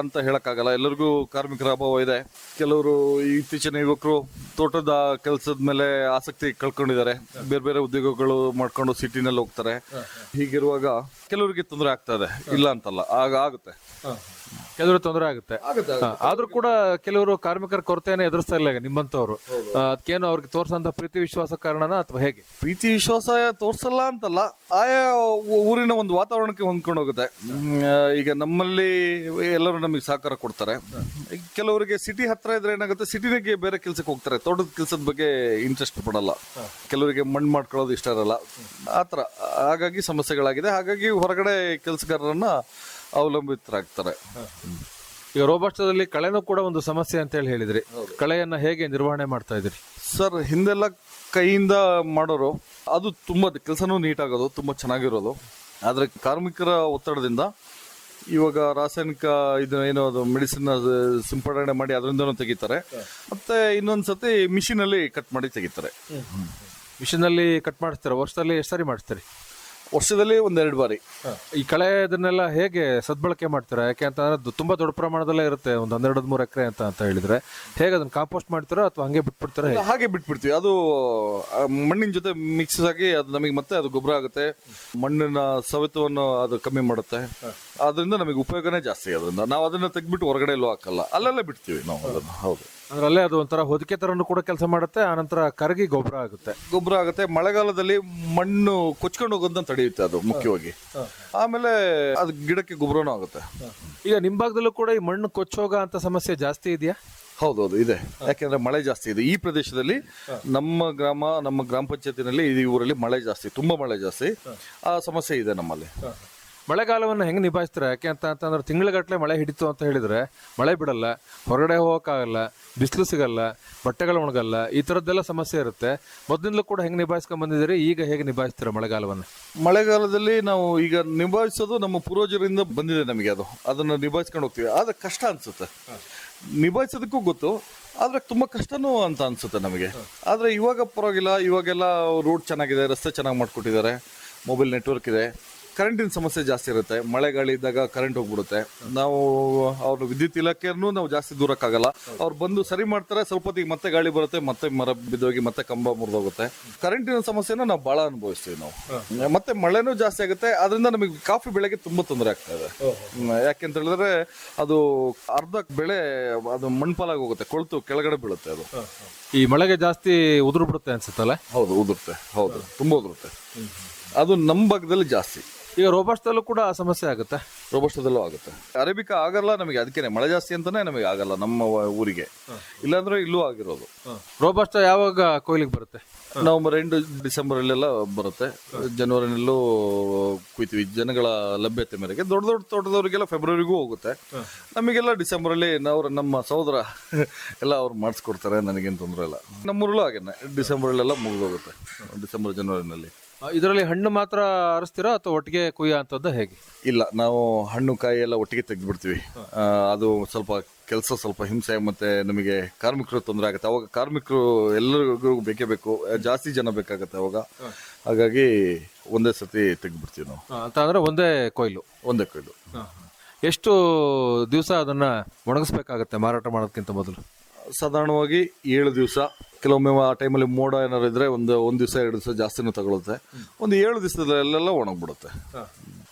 ಅಂತ ಹೇಳೋಕ್ಕಾಗಲ್ಲ. ಎಲ್ಲರಿಗೂ ಕಾರ್ಮಿಕರ ಅಭಾವ ಇದೆ. ಕೆಲವರು ಇತ್ತೀಚಿನ ಯುವಕರು ತೋಟದ ಕೆಲಸದ ಮೇಲೆ ಆಸಕ್ತಿ ಕಳ್ಕೊಂಡಿದ್ದಾರೆ. ಬೇರೆ ಬೇರೆ ಉದ್ಯೋಗಗಳು ಮಾಡ್ಕೊಂಡು ಸಿಟಿನಲ್ಲಿ ಹೋಗ್ತಾರೆ. ಹೀಗಿರುವಾಗ ಕೆಲವರಿಗೆ ತೊಂದರೆ ಆಗ್ತಾ ಇದೆ. ಇಲ್ಲ ಅಂತಲ್ಲ ಆಗ ಆಗುತ್ತೆ. ಕೆಲವರು ತೊಂದರೆ ಆಗುತ್ತೆ. ಆಗುತ್ತೆ ಆದ್ರೂ ಕೂಡ ಕೆಲವರು ಕಾರ್ಮಿಕರ ಕೊರತೆಯನ್ನು ಎದುರಿಸ್ತಾ ಇಲ್ಲ ಈಗ ನಿಮ್ಮಂತವ್ರು ಅದಕ್ಕೇನು ಅವ್ರಿಗೆ ತೋರ್ಸಂತ ಪ್ರೀತಿ ವಿಶ್ವಾಸ ಕಾರಣನ ಅಥವಾ ಹೇಗೆ? ಪ್ರೀತಿ ವಿಶ್ವಾಸ ತೋರಿಸಲ್ಲ ಅಂತಲ್ಲ ಆಯಾ ಊರಿನ ಒಂದು ವಾತಾವರಣಕ್ಕೆ ಹೊಂದ್ಕೊಂಡು ಹೋಗುತ್ತೆ ಹ್ಮ್, ಈಗ ನಮ್ಮಲ್ಲಿ ಎಲ್ಲರೂ ನಮಗೆ ಸಹಕಾರ ಕೊಡ್ತಾರೆ. ಕೆಲವರಿಗೆ ಸಿಟಿ ಹತ್ರ ಇದ್ರೆ ಏನಾಗುತ್ತೆ ಸಿಟಿನಾಗೆ ಬೇರೆ ಕೆಲ್ಸಕ್ಕೆ ಹೋಗ್ತಾರೆ. ತೋಟದ ಕೆಲಸದ ಬಗ್ಗೆ ಇಂಟ್ರೆಸ್ಟ್ ಪಡಲ್ಲ. ಕೆಲವರಿಗೆ ಮಣ್ಣು ಮಾಡ್ಕೊಳ್ಳೋದು ಇಷ್ಟ ಇರಲ್ಲ. ಆ ಥರ ಹಾಗಾಗಿ ಸಮಸ್ಯೆಗಳಾಗಿದೆ. ಹಾಗಾಗಿ ಹೊರಗಡೆ ಕೆಲಸಗಾರರನ್ನ ಅವಲಂಬಿತರಾಗ್ತಾರೆ. ಈಗ ರೋಬಸ್ಟದಲ್ಲಿ ಕಳೆನೂ ಕೂಡ ಒಂದು ಸಮಸ್ಯೆ ಅಂತ ಹೇಳಿ ಹೇಳಿದ್ರಿ. ಕಳೆಯನ್ನ ಹೇಗೆ ನಿರ್ವಹಣೆ ಮಾಡ್ತಾ ಇದ್ರಿ ಸರ್ ಹಿಂದೆಲ್ಲ ಕೈಯಿಂದ ಮಾಡೋರು ಅದು ತುಂಬಾ ಕೆಲಸನೂ ನೀಟ್ ಆಗೋದು ತುಂಬಾ ಚೆನ್ನಾಗಿರೋದು. ಆದರೆ ಕಾರ್ಮಿಕರ ಒತ್ತಡದಿಂದ ಇವಾಗ ರಾಸಾಯನಿಕ ಇದು ಏನೋ ಅದು ಮೆಡಿಸಿನ್ ಸಿಂಪಡಣೆ ಮಾಡಿ ಅದರಿಂದನೂ ತೆಗಿತಾರೆ. ಮತ್ತೆ ಇನ್ನೊಂದ್ಸತಿ ಮಿಷಿನ್ ಅಲ್ಲಿ ಕಟ್ ಮಾಡಿ ತೆಗಿತಾರೆ. ಮಿಷಿನಲ್ಲಿ ಕಟ್ ಮಾಡಿಸ್ತಾರೆ? ವರ್ಷದಲ್ಲಿ ಎಷ್ಟು ಸಾರಿ ಮಾಡಿಸ್ತೀರಿ? ವರ್ಷದಲ್ಲಿ ಒಂದೆರಡು ಬಾರಿ. ಈ ಕಳೆ ಇದನ್ನೆಲ್ಲ ಹೇಗೆ ಸದ್ಬಳಕೆ ಮಾಡ್ತೀರಾ? ಯಾಕೆ ಅಂತಂದ್ರೆ ಅದು ತುಂಬಾ ದೊಡ್ಡ ಪ್ರಮಾಣದಲ್ಲೇ ಇರುತ್ತೆ ಒಂದು ಹನ್ನೆರಡು ಮೂರು ಎಕರೆ ಅಂತ ಅಂತ ಹೇಳಿದ್ರೆ. ಹೇಗೆ ಅದನ್ನ ಕಾಂಪೋಸ್ಟ್ ಮಾಡ್ತೀರಾ ಅಥವಾ ಹಂಗೆ ಬಿಟ್ಬಿಡ್ತೀರಾ? ಹೇಗೆ? ಹಾಗೆ ಬಿಟ್ಬಿಡ್ತೀವಿ. ಅದು ಆ, ಮಣ್ಣಿನ ಜೊತೆ ಮಿಕ್ಸ್ ಆಗಿ ಅದು ನಮಗೆ ಮತ್ತೆ ಅದು ಗೊಬ್ಬರ ಆಗುತ್ತೆ. ಮಣ್ಣಿನ ಸವೆತವನ್ನು ಅದು ಕಮ್ಮಿ ಮಾಡುತ್ತೆ. ಅದರಿಂದ ನಮಗೆ ಉಪಯೋಗನೇ ಜಾಸ್ತಿ ಅದರಿಂದ ನಾವು ಅದನ್ನ ತೆಗ್ದ್ಬಿಟ್ಟು ಹೊರಗಡೆ ಎಲ್ಲೂ ಹಾಕಲ್ಲ. ಅಲ್ಲಲ್ಲೇ ಬಿಡ್ತೀವಿ ನಾವು ಅದನ್ನು. ಹೌದು. ಅಂದ್ರೆ ಅಲ್ಲೇ ಅದು ಒಂಥರ ಹೊದಿಕೆ ತರನು ಕೂಡ ಕೆಲಸ ಮಾಡುತ್ತೆ ಆನಂತರ ಕರಗಿ ಗೊಬ್ಬರ ಆಗುತ್ತೆ. ಗೊಬ್ಬರ ಆಗುತ್ತೆ. ಮಳೆಗಾಲದಲ್ಲಿ ಮಣ್ಣು ಕೊಚ್ಕೊಂಡು ಹೋಗೋದನ್ನ ತಡೆಯುತ್ತೆ ಅದು ಮುಖ್ಯವಾಗಿ. ಆಮೇಲೆ ಅದು ಗಿಡಕ್ಕೆ ಗೊಬ್ಬರನೂ ಆಗುತ್ತೆ. ಈಗ ನಿಮ್ಮ ಭಾಗದಲ್ಲೂ ಕೂಡ ಈ ಮಣ್ಣು ಕೊಚ್ಚೋಗ ಅಂತ ಸಮಸ್ಯೆ ಜಾಸ್ತಿ ಇದೆಯಾ? ಹೌದೌದು ಇದೆ. ಯಾಕೆಂದ್ರೆ ಮಳೆ ಜಾಸ್ತಿ ಇದೆ. ಈ ಪ್ರದೇಶದಲ್ಲಿ ನಮ್ಮ ಗ್ರಾಮ ನಮ್ಮ ಗ್ರಾಮ ಪಂಚಾಯತಿನಲ್ಲಿ ಈ ಊರಲ್ಲಿ ಮಳೆ ಜಾಸ್ತಿ ತುಂಬಾ ಮಳೆ ಜಾಸ್ತಿ. ಆ ಸಮಸ್ಯೆ ಇದೆ ನಮ್ಮಲ್ಲಿ. ಮಳೆಗಾಲವನ್ನು ಹೆಂಗೆ ನಿಭಾಯಿಸ್ತಾರೆ? ಯಾಕೆ ಅಂತ ಅಂತಂದ್ರೆ ತಿಂಗಳಗಟ್ಟಲೆ ಮಳೆ ಹಿಡಿತು ಅಂತ ಹೇಳಿದರೆ ಮಳೆ ಬಿಡಲ್ಲ, ಹೊರಗಡೆ ಹೋಗೋಕ್ಕಾಗಲ್ಲ, ಬಿಸಿಲು ಸಿಗಲ್ಲ, ಬಟ್ಟೆಗಳು ಒಣಗಲ್ಲ, ಈ ಥರದ್ದೆಲ್ಲ ಸಮಸ್ಯೆ ಇರುತ್ತೆ. ಮೊದಲಿಂದಲೂ ಕೂಡ ಹೆಂಗೆ ನಿಭಾಯಿಸ್ಕೊಂಡು ಬಂದಿದ್ದೀರಿ? ಈಗ ಹೇಗೆ ನಿಭಾಯಿಸ್ತೀರಾ ಮಳೆಗಾಲವನ್ನು? ಮಳೆಗಾಲದಲ್ಲಿ ನಾವು ಈಗ ನಿಭಾಯಿಸೋದು ನಮ್ಮ ಪೂರ್ವಜರಿಂದ ಬಂದಿದೆ ನಮಗೆ ಅದು. ಅದನ್ನು ನಿಭಾಯಿಸ್ಕೊಂಡು ಹೋಗ್ತೀವಿ. ಆದರೆ ಕಷ್ಟ ಅನಿಸುತ್ತೆ. ನಿಭಾಯಿಸೋದಕ್ಕೂ ಗೊತ್ತು, ಆದರೆ ತುಂಬ ಕಷ್ಟನೂ ಅಂತ ಅನ್ಸುತ್ತೆ ನಮಗೆ. ಆದರೆ ಇವಾಗ ಪರವಾಗಿಲ್ಲ. ಇವಾಗೆಲ್ಲ ರೋಡ್ ಚೆನ್ನಾಗಿದೆ, ರಸ್ತೆ ಚೆನ್ನಾಗಿ ಮಾಡಿಕೊಟ್ಟಿದ್ದಾರೆ. ಮೊಬೈಲ್ ನೆಟ್ವರ್ಕ್ ಇದೆ. ಕರೆಂಟಿನ ಸಮಸ್ಯೆ ಜಾಸ್ತಿ ಇರುತ್ತೆ. ಮಳೆ ಗಾಳಿ ಇದ್ದಾಗ ಕರೆಂಟ್ ಹೋಗ್ಬಿಡುತ್ತೆ. ನಾವು ಅವ್ರ ವಿದ್ಯುತ್ ಇಲಾಖೆಯನ್ನು ನಾವು ಜಾಸ್ತಿ ದೂರಕ್ಕಾಗಲ್ಲ. ಅವ್ರು ಬಂದು ಸರಿ ಮಾಡ್ತಾರೆ ಸ್ವಲ್ಪ ಹೊತ್ತಿಗೆ ಮತ್ತೆ ಗಾಳಿ ಬರುತ್ತೆ ಮತ್ತೆ ಮರ ಬಿದ್ದೋಗಿ ಮತ್ತೆ ಕಂಬ ಮುರಿದೋಗುತ್ತೆ. ಕರೆಂಟಿನ ಸಮಸ್ಯೆನ ನಾವು ಬಹಳ ಅನುಭವಿಸ್ತೀವಿ ನಾವು. ಮತ್ತೆ ಮಳೆನೂ ಜಾಸ್ತಿ ಆಗುತ್ತೆ. ಅದರಿಂದ ನಮಗೆ ಕಾಫಿ ಬೆಳೆಗೆ ತುಂಬಾ ತೊಂದರೆ ಆಗ್ತಾ ಇದೆ. ಯಾಕೆಂತ ಹೇಳಿದ್ರೆ ಅದು ಅರ್ಧ ಬೆಳೆ ಅದು ಮಣ್ಪಾಲಾಗಿ ಹೋಗುತ್ತೆ. ಕೊಳ್ತು ಕೆಳಗಡೆ ಬೀಳುತ್ತೆ ಅದು. ಈ ಮಳೆಗೆ ಜಾಸ್ತಿ ಉದುರು ಬಿಡುತ್ತೆ ಅನ್ಸುತ್ತಲ್ಲ? ಹೌದು ಉದುರುತ್ತೆ ಹೌದು ತುಂಬಾ ಉದುರುತ್ತೆ ಅದು ನಮ್ಮ ಭಾಗದಲ್ಲಿ ಜಾಸ್ತಿ. ಈಗ ರೋಬಸ್ಟಲ್ಲೂ ಕೂಡ ಸಮಸ್ಯೆ ಆಗುತ್ತೆ. ರೋಬಸ್ಟದಲ್ಲೂ ಆಗುತ್ತೆ. ಅರೇಬಿಕಾ ಆಗಲ್ಲ ನಮಗೆ ಅದಕ್ಕೆ ಮಳೆ ಜಾಸ್ತಿ ಅಂತಾನೆ ನಮಗೆ ಆಗಲ್ಲ ನಮ್ಮ ಊರಿಗೆ. ಇಲ್ಲಾಂದ್ರೆ ಇಲ್ಲೂ ಆಗಿರೋದು. ರೋಬಸ್ಟ ಯಾವಾಗ ಕೊಯ್ಲಿಗೆ ಬರುತ್ತೆ? ನವೆಂಬರ್ ಎಂಟು ಡಿಸೆಂಬರ್ ಅಲ್ಲೆಲ್ಲ ಬರುತ್ತೆ ಜನವರಿನಲ್ಲೂ ಕುಯ್ತೀವಿ. ಜನಗಳ ಲಭ್ಯತೆ ಮೇರೆಗೆ ದೊಡ್ಡ ದೊಡ್ಡ ತೋಟದವರಿಗೆಲ್ಲ ಫೆಬ್ರವರಿಗೂ ಹೋಗುತ್ತೆ. ನಮಗೆಲ್ಲ ಡಿಸೆಂಬರ್ ಅಲ್ಲಿ ನಾವು ನಮ್ಮ ಸಹೋದರ ಎಲ್ಲ ಅವ್ರು ಮಾಡಿಸ್ಕೊಡ್ತಾರೆ ನನಗೇನು ತೊಂದರೆ ಇಲ್ಲ. ನಮ್ಮೂರಲ್ಲೂ ಹಾಗೇನೆ. ಡಿಸೆಂಬರ್ ಅಲ್ಲೆಲ್ಲ ಮುಗಿದೋಗುತ್ತೆ ಡಿಸೆಂಬರ್ ಜನವರಿನಲ್ಲಿ. ಇದರಲ್ಲಿ ಹಣ್ಣು ಮಾತ್ರ ಅರಿಸ್ತೀರಾ ಅಥವಾ ಒಟ್ಟಿಗೆ ಕುಯ್ಯ ಅಂತದ್ದು ಹೇಗೆ? ಇಲ್ಲ ನಾವು ಹಣ್ಣು ಕಾಯಿ ಎಲ್ಲ ಒಟ್ಟಿಗೆ ತೆಗೆದ್ಬಿಡ್ತೀವಿ. ಅದು ಸ್ವಲ್ಪ ಕೆಲಸ ಸ್ವಲ್ಪ ಹಿಂಸೆ ಮತ್ತೆ ನಮಗೆ ಕಾರ್ಮಿಕರು ತೊಂದರೆ ಆಗುತ್ತೆ. ಅವಾಗ ಕಾರ್ಮಿಕರು ಎಲ್ಲರಿಗೂ ಬೇಕೇ ಬೇಕು. ಜಾಸ್ತಿ ಜನ ಬೇಕಾಗತ್ತೆ ಅವಾಗ. ಹಾಗಾಗಿ ಒಂದೇ ಸತಿ ತೆಗೆದ್ಬಿಡ್ತೀವಿ ನಾವು. ಅಂತಂದ್ರೆ ಅಂತ ಅಂದ್ರೆ ಒಂದೇ ಕೊಯ್ಲು? ಒಂದೇ ಕೊಯ್ಲು. ಎಷ್ಟು ದಿವಸ ಅದನ್ನ ಒಣಗಿಸ್ಬೇಕಾಗತ್ತೆ ಮಾರಾಟ ಮಾಡೋದಕ್ಕಿಂತ ಮೊದಲು? ಸಾಧಾರಣವಾಗಿ ಏಳು ದಿವಸ ಕೆಲವೊಮ್ಮೆ ಆ ಟೈಮಲ್ಲಿ ಮೋಡ ಏನಾದ್ರು ಇದ್ರೆ ಒಂದು ಒಂದು ದಿವಸ ಎರಡು ದಿವಸ ಜಾಸ್ತಿನೂ ತಗೊಳುತ್ತೆ. ಒಂದು ಏಳು ದಿವಸದಲ್ಲೆಲ್ಲ ಒಣಗ್ಬಿಡುತ್ತೆ.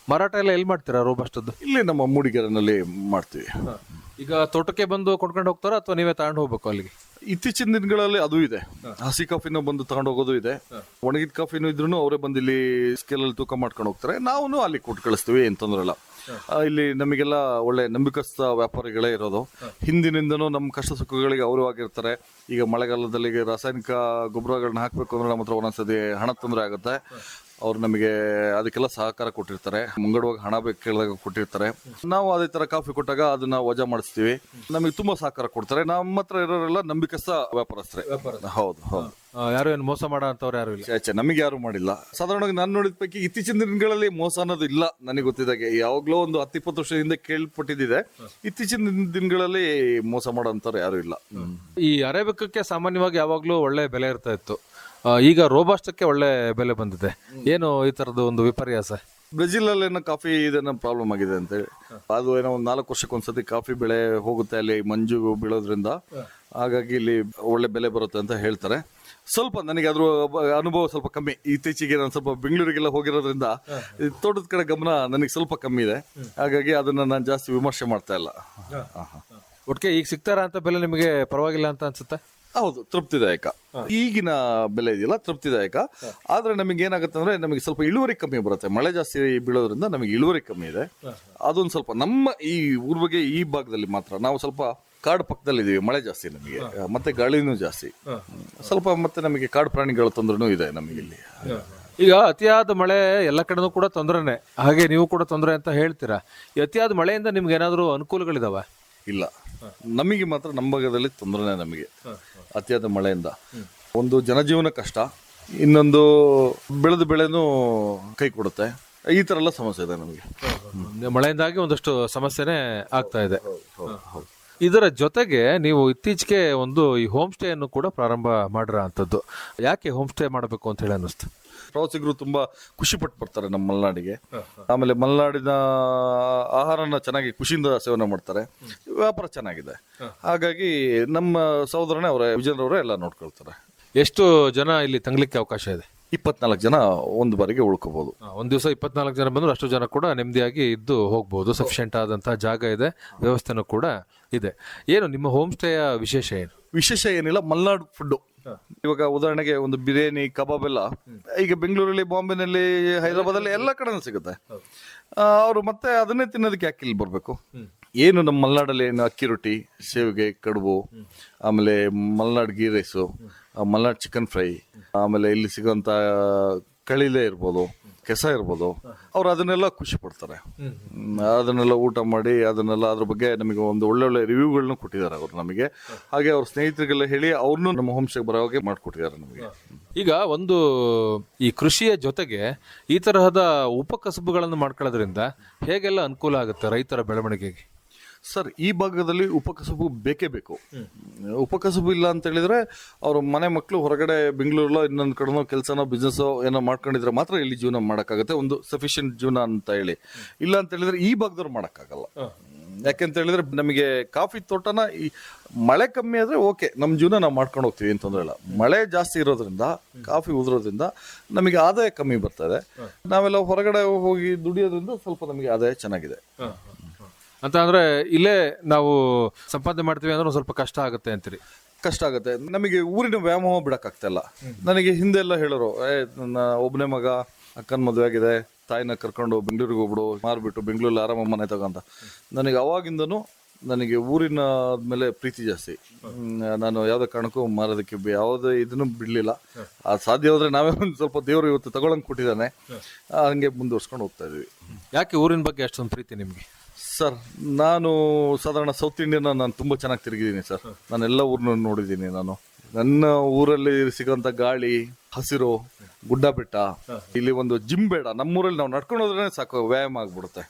ಮಾರಾಟ ಎಲ್ಲ ಎಲ್ಲಿ ಮಾಡ್ತೀರಾ ರೋಬಸ್ಟದ್ದು? ಇಲ್ಲಿ ನಮ್ಮ ಮೂಡಿಗೆರೆನಲ್ಲಿ ಮಾಡ್ತೀವಿ. ಈಗ ತೋಟಕ್ಕೆ ಬಂದು ಕೊಂಡ್ಕೊಂಡು ಹೋಗ್ತಾರ ಅಥವಾ ನೀವೇ ತಗೊಂಡು ಹೋಗ್ಬೇಕು ಅಲ್ಲಿಗೆ? ಇತ್ತೀಚಿನ ದಿನಗಳಲ್ಲಿ ಅದು ಇದೆ. ಹಸಿ ಕಾಫಿನ ಬಂದು ತಗೊಂಡು ಹೋಗೋದು ಇದೆ. ಒಣಗಿದ ಕಾಫಿನೂ ಇದ್ರೂ ಅವರೇ ಬಂದು ಇಲ್ಲಿ ಸ್ಕೇಲಲ್ಲಿ ತೂಕ ಮಾಡ್ಕೊಂಡು ಹೋಗ್ತಾರೆ. ನಾವು ಅಲ್ಲಿ ಕೊಟ್ಟು ಕಳಿಸ್ತೀವಿ ಅಂತಂದ್ರಲ್ಲ ತೊಂದ್ರೆ ಇಲ್ಲ. ಇಲ್ಲಿ ನಮಗೆಲ್ಲ ಒಳ್ಳೆ ನಂಬಿಕಸ್ಥ ವ್ಯಾಪಾರಿಗಳೇ ಇರೋದು. ಹಿಂದಿನಿಂದನೂ ನಮ್ಮ ಕಷ್ಟ ಸುಖಗಳಿಗೆ ಅವರು ಆಗಿರ್ತಾರೆ. ಈಗ ಮಳೆಗಾಲದಲ್ಲಿ ರಾಸಾಯನಿಕ ಗೊಬ್ಬರಗಳನ್ನ ಹಾಕಬೇಕು ಅಂದ್ರೆ ನಮ್ಮ ಹತ್ರ ಒಂದೊಂದ್ಸತಿ ಹಣ ತೊಂದರೆ ಆಗುತ್ತೆ. ಅವ್ರು ನಮಗೆ ಅದಕ್ಕೆಲ್ಲ ಸಹಕಾರ ಕೊಟ್ಟಿರ್ತಾರೆ. ಮುಂಗಡವಾಗಿ ಹಣ ಬೇಕು ಕೇಳಿದಾಗ ಕೊಟ್ಟಿರ್ತಾರೆ. ನಾವು ಅದೇ ತರ ಕಾಫಿ ಕೊಟ್ಟಾಗ ಅದನ್ನ ವಜಾ ಮಾಡಿಸ್ತೀವಿ. ನಮಗೆ ತುಂಬಾ ಸಹಕಾರ ಕೊಡ್ತಾರೆ. ನಮ್ಮ ಹತ್ರ ಇರೋರೆಲ್ಲ ನಂಬಿಕಸ್ಥ ವ್ಯಾಪಾರಸ್ಥರೇ. ಹೌದು ಹೌದು. ಯಾರು ಏನು ಮೋಸ ಮಾಡೋ ಅಂತವ್ರು ಯಾರು ಇಲ್ಲ. ಆಚೆ ನಮಗೆ ಯಾರು ಮಾಡಿಲ್ಲ. ಸಾಧಾರಣವಾಗಿ ನಾನು ನೋಡಿದ ಪೈಕಿ ಇತ್ತೀಚಿನ ದಿನಗಳಲ್ಲಿ ಮೋಸ ಅನ್ನೋದು ಇಲ್ಲ ನನಗೆ ಗೊತ್ತಿದ್ದಾಗೆ. ಯಾವಾಗಲೂ ಒಂದು ಹತ್ತು ಇಪ್ಪತ್ತು ವರ್ಷದಿಂದ ಕೇಳ್ಪಟ್ಟಿದ್ದಿದೆ. ಇತ್ತೀಚಿನ ದಿನಗಳಲ್ಲಿ ಮೋಸ ಮಾಡೋ ಯಾರು ಇಲ್ಲ. ಈ ಅರೇಬಿಕಕ್ಕೆ ಸಾಮಾನ್ಯವಾಗಿ ಯಾವಾಗಲೂ ಒಳ್ಳೆ ಬೆಲೆ ಇರ್ತಾ ಇತ್ತು. ಆ, ಈಗ ರೋಬಾಸ್ಟಕ್ಕೆ ಒಳ್ಳೆ ಬೆಲೆ ಬಂದಿದೆ. ಏನು ಈ ಥರದ್ದು ಒಂದು ವಿಪರ್ಯಾಸ? ಬ್ರೆಜಿಲ್ ಅಲ್ಲಿ ಏನೋ ಕಾಫಿ ಇದೇನೋ ಪ್ರಾಬ್ಲಮ್ ಆಗಿದೆ ಅಂತ ಹೇಳಿ. ಅದು ಏನೋ ಒಂದು ನಾಲ್ಕು ವರ್ಷಕ್ಕೆ ಒಂದ್ಸತಿ ಕಾಫಿ ಬೆಳೆ ಹೋಗುತ್ತೆ ಅಲ್ಲಿ ಮಂಜು ಬೀಳೋದ್ರಿಂದ. ಹಾಗಾಗಿ ಇಲ್ಲಿ ಒಳ್ಳೆ ಬೆಲೆ ಬರುತ್ತೆ ಅಂತ ಹೇಳ್ತಾರೆ. ಸ್ವಲ್ಪ ನನಗೆ ಅದ್ರ ಅನುಭವ ಸ್ವಲ್ಪ ಕಮ್ಮಿ. ಇತ್ತೀಚೆಗೆ ನಾನು ಸ್ವಲ್ಪ ಬೆಂಗಳೂರಿಗೆಲ್ಲ ಹೋಗಿರೋದ್ರಿಂದ ತೋಟದ ಕಡೆ ಗಮನ ನನಗೆ ಸ್ವಲ್ಪ ಕಮ್ಮಿ ಇದೆ. ಹಾಗಾಗಿ ಅದನ್ನ ನಾನು ಜಾಸ್ತಿ ವಿಮರ್ಶೆ ಮಾಡ್ತಾ ಇಲ್ಲ. ಒಟ್ಟಿಗೆ ಈಗ ಸಿಗ್ತಾರ ಅಂತ ಬೆಲೆ ನಿಮಗೆ ಪರವಾಗಿಲ್ಲ ಅಂತ ಅನ್ಸುತ್ತೆ? ಹೌದು ತೃಪ್ತಿದಾಯಕ. ಈಗಿನ ಬೆಲೆ ಇದೆಯಲ್ಲ ತೃಪ್ತಿದಾಯಕ. ಆದ್ರೆ ನಮಗೆ ಏನಾಗುತ್ತೆ ಅಂದ್ರೆ ನಮಗೆ ಸ್ವಲ್ಪ ಇಳುವರಿ ಕಮ್ಮಿ ಬರುತ್ತೆ. ಮಳೆ ಜಾಸ್ತಿ ಬೀಳೋದ್ರಿಂದ ನಮಗೆ ಇಳುವರಿ ಕಮ್ಮಿ ಇದೆ. ಅದೊಂದು ಸ್ವಲ್ಪ ನಮ್ಮ ಈ ಊರ್ ಬಗ್ಗೆ ಈ ಭಾಗದಲ್ಲಿ ಮಾತ್ರ. ನಾವು ಸ್ವಲ್ಪ ಕಾಡು ಪಕ್ಕದಲ್ಲಿ ಇದೀವಿ ಮಳೆ ಜಾಸ್ತಿ ನಮಗೆ. ಮತ್ತೆ ಗಾಳಿನೂ ಜಾಸ್ತಿ. ಸ್ವಲ್ಪ ಮತ್ತೆ ನಮಗೆ ಕಾಡು ಪ್ರಾಣಿಗಳ ತೊಂದರೆನೂ ಇದೆ ನಮಗೆ ಇಲ್ಲಿ. ಈಗ ಅತಿಯಾದ ಮಳೆ ಎಲ್ಲ ಕಡೆನೂ ಕೂಡ ತೊಂದರೆನೆ. ಹಾಗೆ ನೀವು ಕೂಡ ತೊಂದರೆ ಅಂತ ಹೇಳ್ತೀರಾ? ಈ ಅತಿಯಾದ ಮಳೆಯಿಂದ ನಿಮ್ಗೆ ಏನಾದರೂ ಅನುಕೂಲಗಳಿದಾವ? ಇಲ್ಲ. ನಮಗೆ ಮಾತ್ರ ನಮ್ಮ ಭಾಗದಲ್ಲಿ ತೊಂದರೆ ನಮಗೆ ಅತಿಯಾದ ಮಳೆಯಿಂದ. ಒಂದು ಜನಜೀವನ ಕಷ್ಟ ಇನ್ನೊಂದು ಬೆಳೆದ ಬೆಳೆನೂ ಕೈ ಕೊಡುತ್ತೆ. ಈ ತರ ಎಲ್ಲ ಸಮಸ್ಯೆ ಇದೆ ನಮಗೆ. ಮಳೆಯಿಂದಾಗಿ ಒಂದಷ್ಟು ಸಮಸ್ಯೆನೆ ಆಗ್ತಾ ಇದೆ. ಇದರ ಜೊತೆಗೆ ನೀವು ಇತ್ತೀಚೆಗೆ ಒಂದು ಈ ಹೋಮ್ ಸ್ಟೇಯನ್ನು ಕೂಡ ಪ್ರಾರಂಭ ಮಾಡಿರೋ ಅಂಥದ್ದು ಯಾಕೆ ಹೋಮ್ ಸ್ಟೇ ಮಾಡಬೇಕು ಅಂತ ಹೇಳಿ ಅನ್ನಿಸ್ತು? ಪ್ರವಾಸಿಗರು ತುಂಬ ಖುಷಿ ಪಟ್ಟು ಬರ್ತಾರೆ ನಮ್ಮ ಮಲೆನಾಡಿಗೆ. ಆಮೇಲೆ ಮಲೆನಾಡಿನ ಆಹಾರನ ಚೆನ್ನಾಗಿ ಖುಷಿಯಿಂದ ಸೇವನೆ ಮಾಡ್ತಾರೆ. ವ್ಯಾಪಾರ ಚೆನ್ನಾಗಿದೆ. ಹಾಗಾಗಿ ನಮ್ಮ ಸಹೋದರನೇ ಅವರೇ ವಿಜಯನವರೇ ಎಲ್ಲ ನೋಡ್ಕೊಳ್ತಾರೆ. ಎಷ್ಟು ಜನ ಇಲ್ಲಿ ತಂಗ್ಲಿಕ್ಕೆ ಅವಕಾಶ ಇದೆ? ಇಪ್ಪತ್ನಾಲ್ಕು ಜನ ಒಂದು ಬಾರಿಗೆ ಉಳ್ಕೋಬಹುದು ಒಂದು ದಿವಸ ಇಪ್ಪತ್ನಾಲ್ಕು ಜನ ಬಂದ್ರು ಅಷ್ಟು ಜನ ಕೂಡ ನೆಮ್ಮದಿಯಾಗಿ ಇದ್ದು ಹೋಗ್ಬೋದು. ಸಫಿಷಿಯಂಟ್ ಆದಂತಹ ಜಾಗ ಇದೆ ವ್ಯವಸ್ಥೆನೂ ಕೂಡ ಇದೆ. ಏನು ನಿಮ್ಮ ಹೋಮ್ ಸ್ಟೇಯ ವಿಶೇಷ ಏನು? ವಿಶೇಷ ಏನಿಲ್ಲ ಮಲ್ನಾಡ್ ಫುಡ್ ಇವಾಗ ಉದಾಹರಣೆಗೆ ಒಂದು ಬಿರಿಯಾನಿ ಕಬಾಬ್ ಎಲ್ಲ. ಈಗ ಬೆಂಗಳೂರಲ್ಲಿ ಬಾಂಬೆನಲ್ಲಿ ಹೈದರಾಬಾದಲ್ಲಿ ಎಲ್ಲ ಕಡೆನೂ ಸಿಗುತ್ತೆ. ಅವರು ಮತ್ತೆ ಅದನ್ನೇ ತಿನ್ನೋದಕ್ಕೆ ಯಾಕೆ ಇಲ್ಲಿ ಬರಬೇಕು? ಏನು ನಮ್ಮ ಮಲೆನಾಡಲ್ಲಿ ಏನು ಅಕ್ಕಿ ರೊಟ್ಟಿ ಸೇವಿಗೆ ಕಡುಬು ಆಮೇಲೆ Malnad ghee rice. Malenadu chicken fry, ಆಮೇಲೆ ಇಲ್ಲಿ ಸಿಗೋಂಥ ಕಳಿಲೆ ಇರ್ಬೋದು, ಕೆಸ ಇರ್ಬೋದು, ಅವ್ರು ಅದನ್ನೆಲ್ಲ ಖುಷಿ ಪಡ್ತಾರೆ. ಅದನ್ನೆಲ್ಲ ಊಟ ಮಾಡಿ, ಅದನ್ನೆಲ್ಲ ಅದ್ರ ಬಗ್ಗೆ ನಮಗೆ ಒಂದು ಒಳ್ಳೊಳ್ಳೆ ರಿವ್ಯೂಗಳನ್ನ ಕೊಟ್ಟಿದ್ದಾರೆ ಅವರು ನಮಗೆ. ಹಾಗೆ ಅವ್ರ ಸ್ನೇಹಿತರಿಗೆಲ್ಲ ಹೇಳಿ ಅವ್ರನ್ನೂ ನಮ್ಮ ಹೋಮ್ ಸ್ಟೇ ಬರೋ ಹಾಗೆ ಮಾಡಿಕೊಟ್ಟಿದ್ದಾರೆ ನಮಗೆ. ಈಗ ಒಂದು ಈ ಕೃಷಿಯ ಜೊತೆಗೆ ಈ ತರಹದ ಉಪಕಸಬುಗಳನ್ನು ಮಾಡ್ಕೊಳ್ಳೋದ್ರಿಂದ ಹೇಗೆಲ್ಲ ಅನುಕೂಲ ಆಗುತ್ತೆ ರೈತರ ಬೆಳವಣಿಗೆಗೆ? ಸರ್ ಈ ಭಾಗದಲ್ಲಿ ಉಪಕಸಬು ಬೇಕೇ ಬೇಕು. ಉಪಕಸಬು ಇಲ್ಲ ಅಂತ ಹೇಳಿದ್ರೆ ಅವ್ರ ಮನೆ ಮಕ್ಕಳು ಹೊರಗಡೆ ಬೆಂಗಳೂರಲ್ಲೋ ಇನ್ನೊಂದು ಕಡೆನೋ ಕೆಲಸನೋ ಬಿಸ್ನೆಸ್ ಏನೋ ಮಾಡ್ಕೊಂಡಿದ್ರೆ ಮಾತ್ರ ಇಲ್ಲಿ ಜೀವನ ಮಾಡೋಕ್ಕಾಗತ್ತೆ ಒಂದು ಸಫಿಷಿಯಂಟ್ ಜೀವನ ಅಂತ ಹೇಳಿ. ಇಲ್ಲ ಅಂತ ಹೇಳಿದ್ರೆ ಈ ಭಾಗದವ್ರು ಮಾಡೋಕ್ಕಾಗಲ್ಲ. ಯಾಕೆಂತ ಹೇಳಿದ್ರೆ ನಮಗೆ ಕಾಫಿ ತೋಟನ ಈ ಮಳೆ ಕಮ್ಮಿ ಆದರೆ ಓಕೆ ನಮ್ಮ ಜೀವನ ನಾವು ಮಾಡ್ಕೊಂಡು ಹೋಗ್ತೀವಿ ಅಂತ ಇಲ್ಲ. ಮಳೆ ಜಾಸ್ತಿ ಇರೋದ್ರಿಂದ ಕಾಫಿ ಉದ್ರೋದ್ರಿಂದ ನಮಗೆ ಆದಾಯ ಕಮ್ಮಿ ಬರ್ತದೆ. ನಾವೆಲ್ಲ ಹೊರಗಡೆ ಹೋಗಿ ದುಡಿಯೋದ್ರಿಂದ ಸ್ವಲ್ಪ ನಮಗೆ ಆದಾಯ ಚೆನ್ನಾಗಿದೆ. ಅಂತ ಅಂದ್ರೆ ಇಲ್ಲೇ ನಾವು ಸಂಪಾದನೆ ಮಾಡ್ತೀವಿ ಅಂದ್ರೆ ಒಂದ್ ಸ್ವಲ್ಪ ಕಷ್ಟ ಆಗುತ್ತೆ ಅಂತೀರಿ. ಕಷ್ಟ ಆಗುತ್ತೆ. ನಮಗೆ ಊರಿನ ವ್ಯಾಮೋಹ ಬಿಡಕ್ಕಾಗ್ತಿಲ್ಲ. ನನಗೆ ಹಿಂದೆ ಎಲ್ಲ ಹೇಳೋರು ಏ ನನ್ನ ಒಬ್ಬನೇ ಮಗ ಅಕ್ಕನ ಮದುವೆ ಆಗಿದೆ ತಾಯಿನ ಕರ್ಕೊಂಡು ಬೆಂಗಳೂರಿಗೆ ಹೋಗ್ಬಿಡು ಮಾರ್ಬಿಟ್ಟು ಬೆಂಗಳೂರಲ್ಲಿ ಆರಾಮ ಮನೆ ತಗೊಂತ ನನಗೆ ಅವಾಗಿಂದನು ನನಗೆ ಊರಿನ ಮೇಲೆ ಪ್ರೀತಿ ಜಾಸ್ತಿ. ನಾನು ಯಾವುದೇ ಕಾರಣಕ್ಕೂ ಮಾರೋದಕ್ಕೆ ಯಾವುದೇ ಇದನ್ನು ಬಿಡಲಿಲ್ಲ. ಅದು ಸಾಧ್ಯ ಹೋದ್ರೆ ನಾವೇ ಒಂದು ಸ್ವಲ್ಪ ದೇವರು ಇವತ್ತು ತಗೊಳಂಗೆ ಕೊಟ್ಟಿದ್ದಾನೆ. ಹಂಗೆ ಮುಂದುವರ್ಸ್ಕೊಂಡು ಹೋಗ್ತಾ ಇದೀವಿ ಯಾಕೆ ಊರಿನ ಬಗ್ಗೆ ಅಷ್ಟೊಂದು ಪ್ರೀತಿ ನಿಮ್ಗೆ? ಸರ್, ನಾನು ಸಾಧಾರಣ ಸೌತ್ ಇಂಡಿಯನ್ನ ನಾನು ತುಂಬ ಚೆನ್ನಾಗಿ ತಿರುಗಿದ್ದೀನಿ ಸರ್. ನಾನು ಎಲ್ಲ ಊರ್ನ ನೋಡಿದ್ದೀನಿ ನಾನು. ನನ್ನ ಊರಲ್ಲಿ ಸಿಗೋಂಥ ಗಾಳಿ ಹಸಿರು ಗುಡ್ಡ ಬೆಟ್ಟ ಇಲ್ಲಿ ಒಂದು ಜಿಮ್ ಬೇಡ. ನಮ್ಮೂರಲ್ಲಿ ನಾವು ನಡ್ಕೊಂಡು ಹೋದ್ರೆ ಸಾಕು ವ್ಯಾಯಾಮ ಆಗ್ಬಿಡುತ್ತೆ.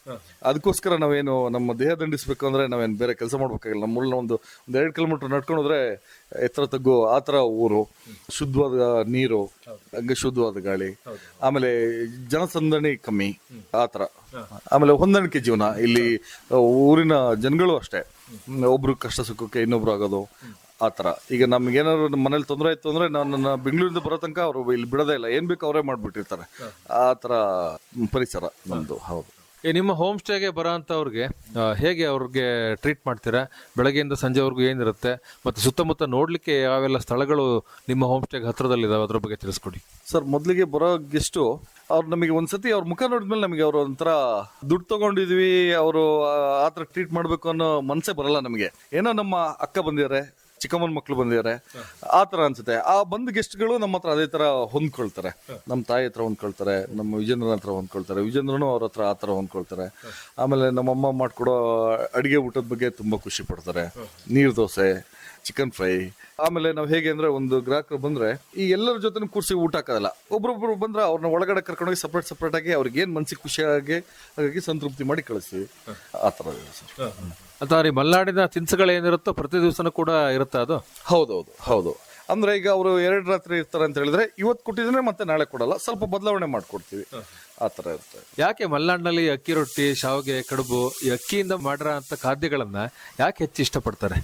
ಅದಕ್ಕೋಸ್ಕರ ನಾವೇನು ನಮ್ಮ ದೇಹ ದಂಡಿಸ್ಬೇಕು ಅಂದ್ರೆ ನಾವೇನು ಬೇರೆ ಕೆಲಸ ಮಾಡ್ಬೇಕಾಗಿಲ್ಲ. ನಮ್ಮೂರಲ್ಲಿ ಒಂದು ಒಂದು ಎರಡು ಕಿಲೋಮೀಟರ್ ನಡ್ಕೊಂಡು ಹೋದ್ರೆ ಎತ್ತರ ತಗ್ಗು ಆ ಥರ ಊರು. ಶುದ್ಧವಾದ ನೀರು ಹಂಗೆ ಶುದ್ಧವಾದ ಗಾಳಿ. ಆಮೇಲೆ ಜನಸಂದಣಿ ಕಮ್ಮಿ ಆ ಥರ. ಆಮೇಲೆ ಹೊಂದಾಣಿಕೆ ಜೀವನ. ಇಲ್ಲಿ ಊರಿನ ಜನಗಳು ಅಷ್ಟೇ. ಒಬ್ರು ಕಷ್ಟ ಸುಖಕ್ಕೆ ಇನ್ನೊಬ್ರು ಆಗೋದು. ಆ ಥರ. ಈಗ ನಮ್ಗೇನಾದ್ರು ನಮ್ಮ ಮನೇಲಿ ತೊಂದರೆ ಆಯ್ತು ಅಂದ್ರೆ ನಾನು ನನ್ನ ಬೆಂಗಳೂರಿಂದ ಬರೋ ತನಕ ಅವರು ಇಲ್ಲಿ ಬಿಡೋದೇ ಇಲ್ಲ. ಏನು ಬೇಕು ಅವರೇ ಮಾಡಿಬಿಟ್ಟಿರ್ತಾರೆ. ಆ ಥರ ಪರಿಸರ ನಮ್ದು. ಹೌದು. ಈ ನಿಮ್ಮ ಹೋಮ್ ಸ್ಟೇಗೆ ಬರೋ ಅಂಥವ್ರಿಗೆ ಹೇಗೆ ಅವ್ರಿಗೆ ಟ್ರೀಟ್ ಮಾಡ್ತೀರಾ? ಬೆಳಗ್ಗೆಯಿಂದ ಸಂಜೆವರೆಗೂ ಏನಿರುತ್ತೆ? ಮತ್ತು ಸುತ್ತಮುತ್ತ ನೋಡಲಿಕ್ಕೆ ಯಾವೆಲ್ಲ ಸ್ಥಳಗಳು ನಿಮ್ಮ ಹೋಮ್ ಸ್ಟೇಗೆ ಹತ್ತಿರದಲ್ಲಿದ್ದಾವೆ ಅದ್ರ ಬಗ್ಗೆ ತಿಳಿಸ್ಕೊಡಿ. ಸರ್ ಮೊದಲಿಗೆ ಬರೋ ಗೆಸ್ಟು ಅವ್ರು ನಮಗೆ ಒಂದ್ಸತಿ ಅವ್ರ ಮುಖ ನೋಡಿದ್ಮೇಲೆ ನಮಗೆ ಅವರು ಒಂಥರ ದುಡ್ಡು ತಗೊಂಡಿದ್ವಿ ಅವರು ಆ ಥರ ಟ್ರೀಟ್ ಮಾಡಬೇಕು ಅನ್ನೋ ಮನಸ್ಸೇ ಬರಲ್ಲ ನಮಗೆ. ಏನೋ ನಮ್ಮ ಅಕ್ಕ ಬಂದಿದ್ದಾರೆ ಚಿಕ್ಕಮ್ಮನ ಮಕ್ಕಳು ಬಂದಿದ್ದಾರೆ ಆ ಥರ ಅನ್ಸುತ್ತೆ. ಆ ಬಂದ ಗೆಸ್ಟ್ಗಳು ನಮ್ಮ ಹತ್ರ ಅದೇ ಥರ ಹೊಂದ್ಕೊಳ್ತಾರೆ. ನಮ್ಮ ತಾಯಿ ಹತ್ರ ಹೊಂದ್ಕೊಳ್ತಾರೆ, ನಮ್ಮ ವಿಜೇಂದ್ರನ ಹತ್ರ ಹೊಂದ್ಕೊಳ್ತಾರೆ ವಿಜೇಂದ್ರನು ಅವ್ರ ಹತ್ರ ಆ ಥರ ಹೊಂದ್ಕೊಳ್ತಾರೆ. ಆಮೇಲೆ ನಮ್ಮಮ್ಮ ಮಾಡಿಕೊಡೋ ಅಡುಗೆ ಊಟದ ಬಗ್ಗೆ ತುಂಬ ಖುಷಿ ಪಡ್ತಾರೆ. ನೀರು ದೋಸೆ ಚಿಕನ್ ಫ್ರೈ ಆಮೇಲೆ ನಾವು ಹೇಗೆ ಅಂದ್ರೆ ಒಂದು ಗ್ರಾಹಕರು ಬಂದ್ರೆ ಈ ಎಲ್ಲರ ಜೊತೆ ಕೂರಿಸಿ ಊಟ ಹಾಕೋದಲ್ಲ. ಒಬ್ರೊಬ್ರು ಬಂದ್ರೆ ಅವ್ರನ್ನ ಒಳಗಡೆ ಕರ್ಕೊಂಡೋಗಿ ಸಪ್ರೇಟ್ ಸಪ್ರೇಟ್ ಆಗಿ ಅವ್ರಿಗೆ ಏನು ಮನ್ಸಿಗೆ ಖುಷಿಯಾಗಿ ಹಾಗಾಗಿ ಸಂತೃಪ್ತಿ ಮಾಡಿ ಕಳಿಸ್ತೀವಿ ಆ ಥರ ಇದೆ ಸರ್. ಅಂತ ಈ ಮಲೆನಾಡಿನ ತಿನಿಸುಗಳು ಏನಿರುತ್ತೋ ಪ್ರತಿ ದಿವಸನೂ ಕೂಡ ಇರುತ್ತಾ ಅದು? ಹೌದೌದು ಹೌದು ಅಂದ್ರೆ ಈಗ ಅವರು ಎರಡು ರಾತ್ರಿ ಇರ್ತಾರೆ ಅಂತ ಹೇಳಿದ್ರೆ ಇವತ್ತು ಕೊಟ್ಟಿದ್ರೆ ಮತ್ತೆ ನಾಳೆ ಕೊಡಲ್ಲ ಸ್ವಲ್ಪ ಬದಲಾವಣೆ ಮಾಡ್ಕೊಡ್ತೀವಿ. ಆ ಥರ ಇರುತ್ತೆ ಯಾಕೆ ಮಲೆನಾಡಿನಲ್ಲಿ ಅಕ್ಕಿ ರೊಟ್ಟಿ ಶಾವಿಗೆ ಕಡುಬು ಈ ಅಕ್ಕಿಯಿಂದ ಮಾಡಿರೋ ಅಂತ ಖಾದ್ಯಗಳನ್ನ ಯಾಕೆ ಹೆಚ್ಚು ಇಷ್ಟಪಡ್ತಾರೆ?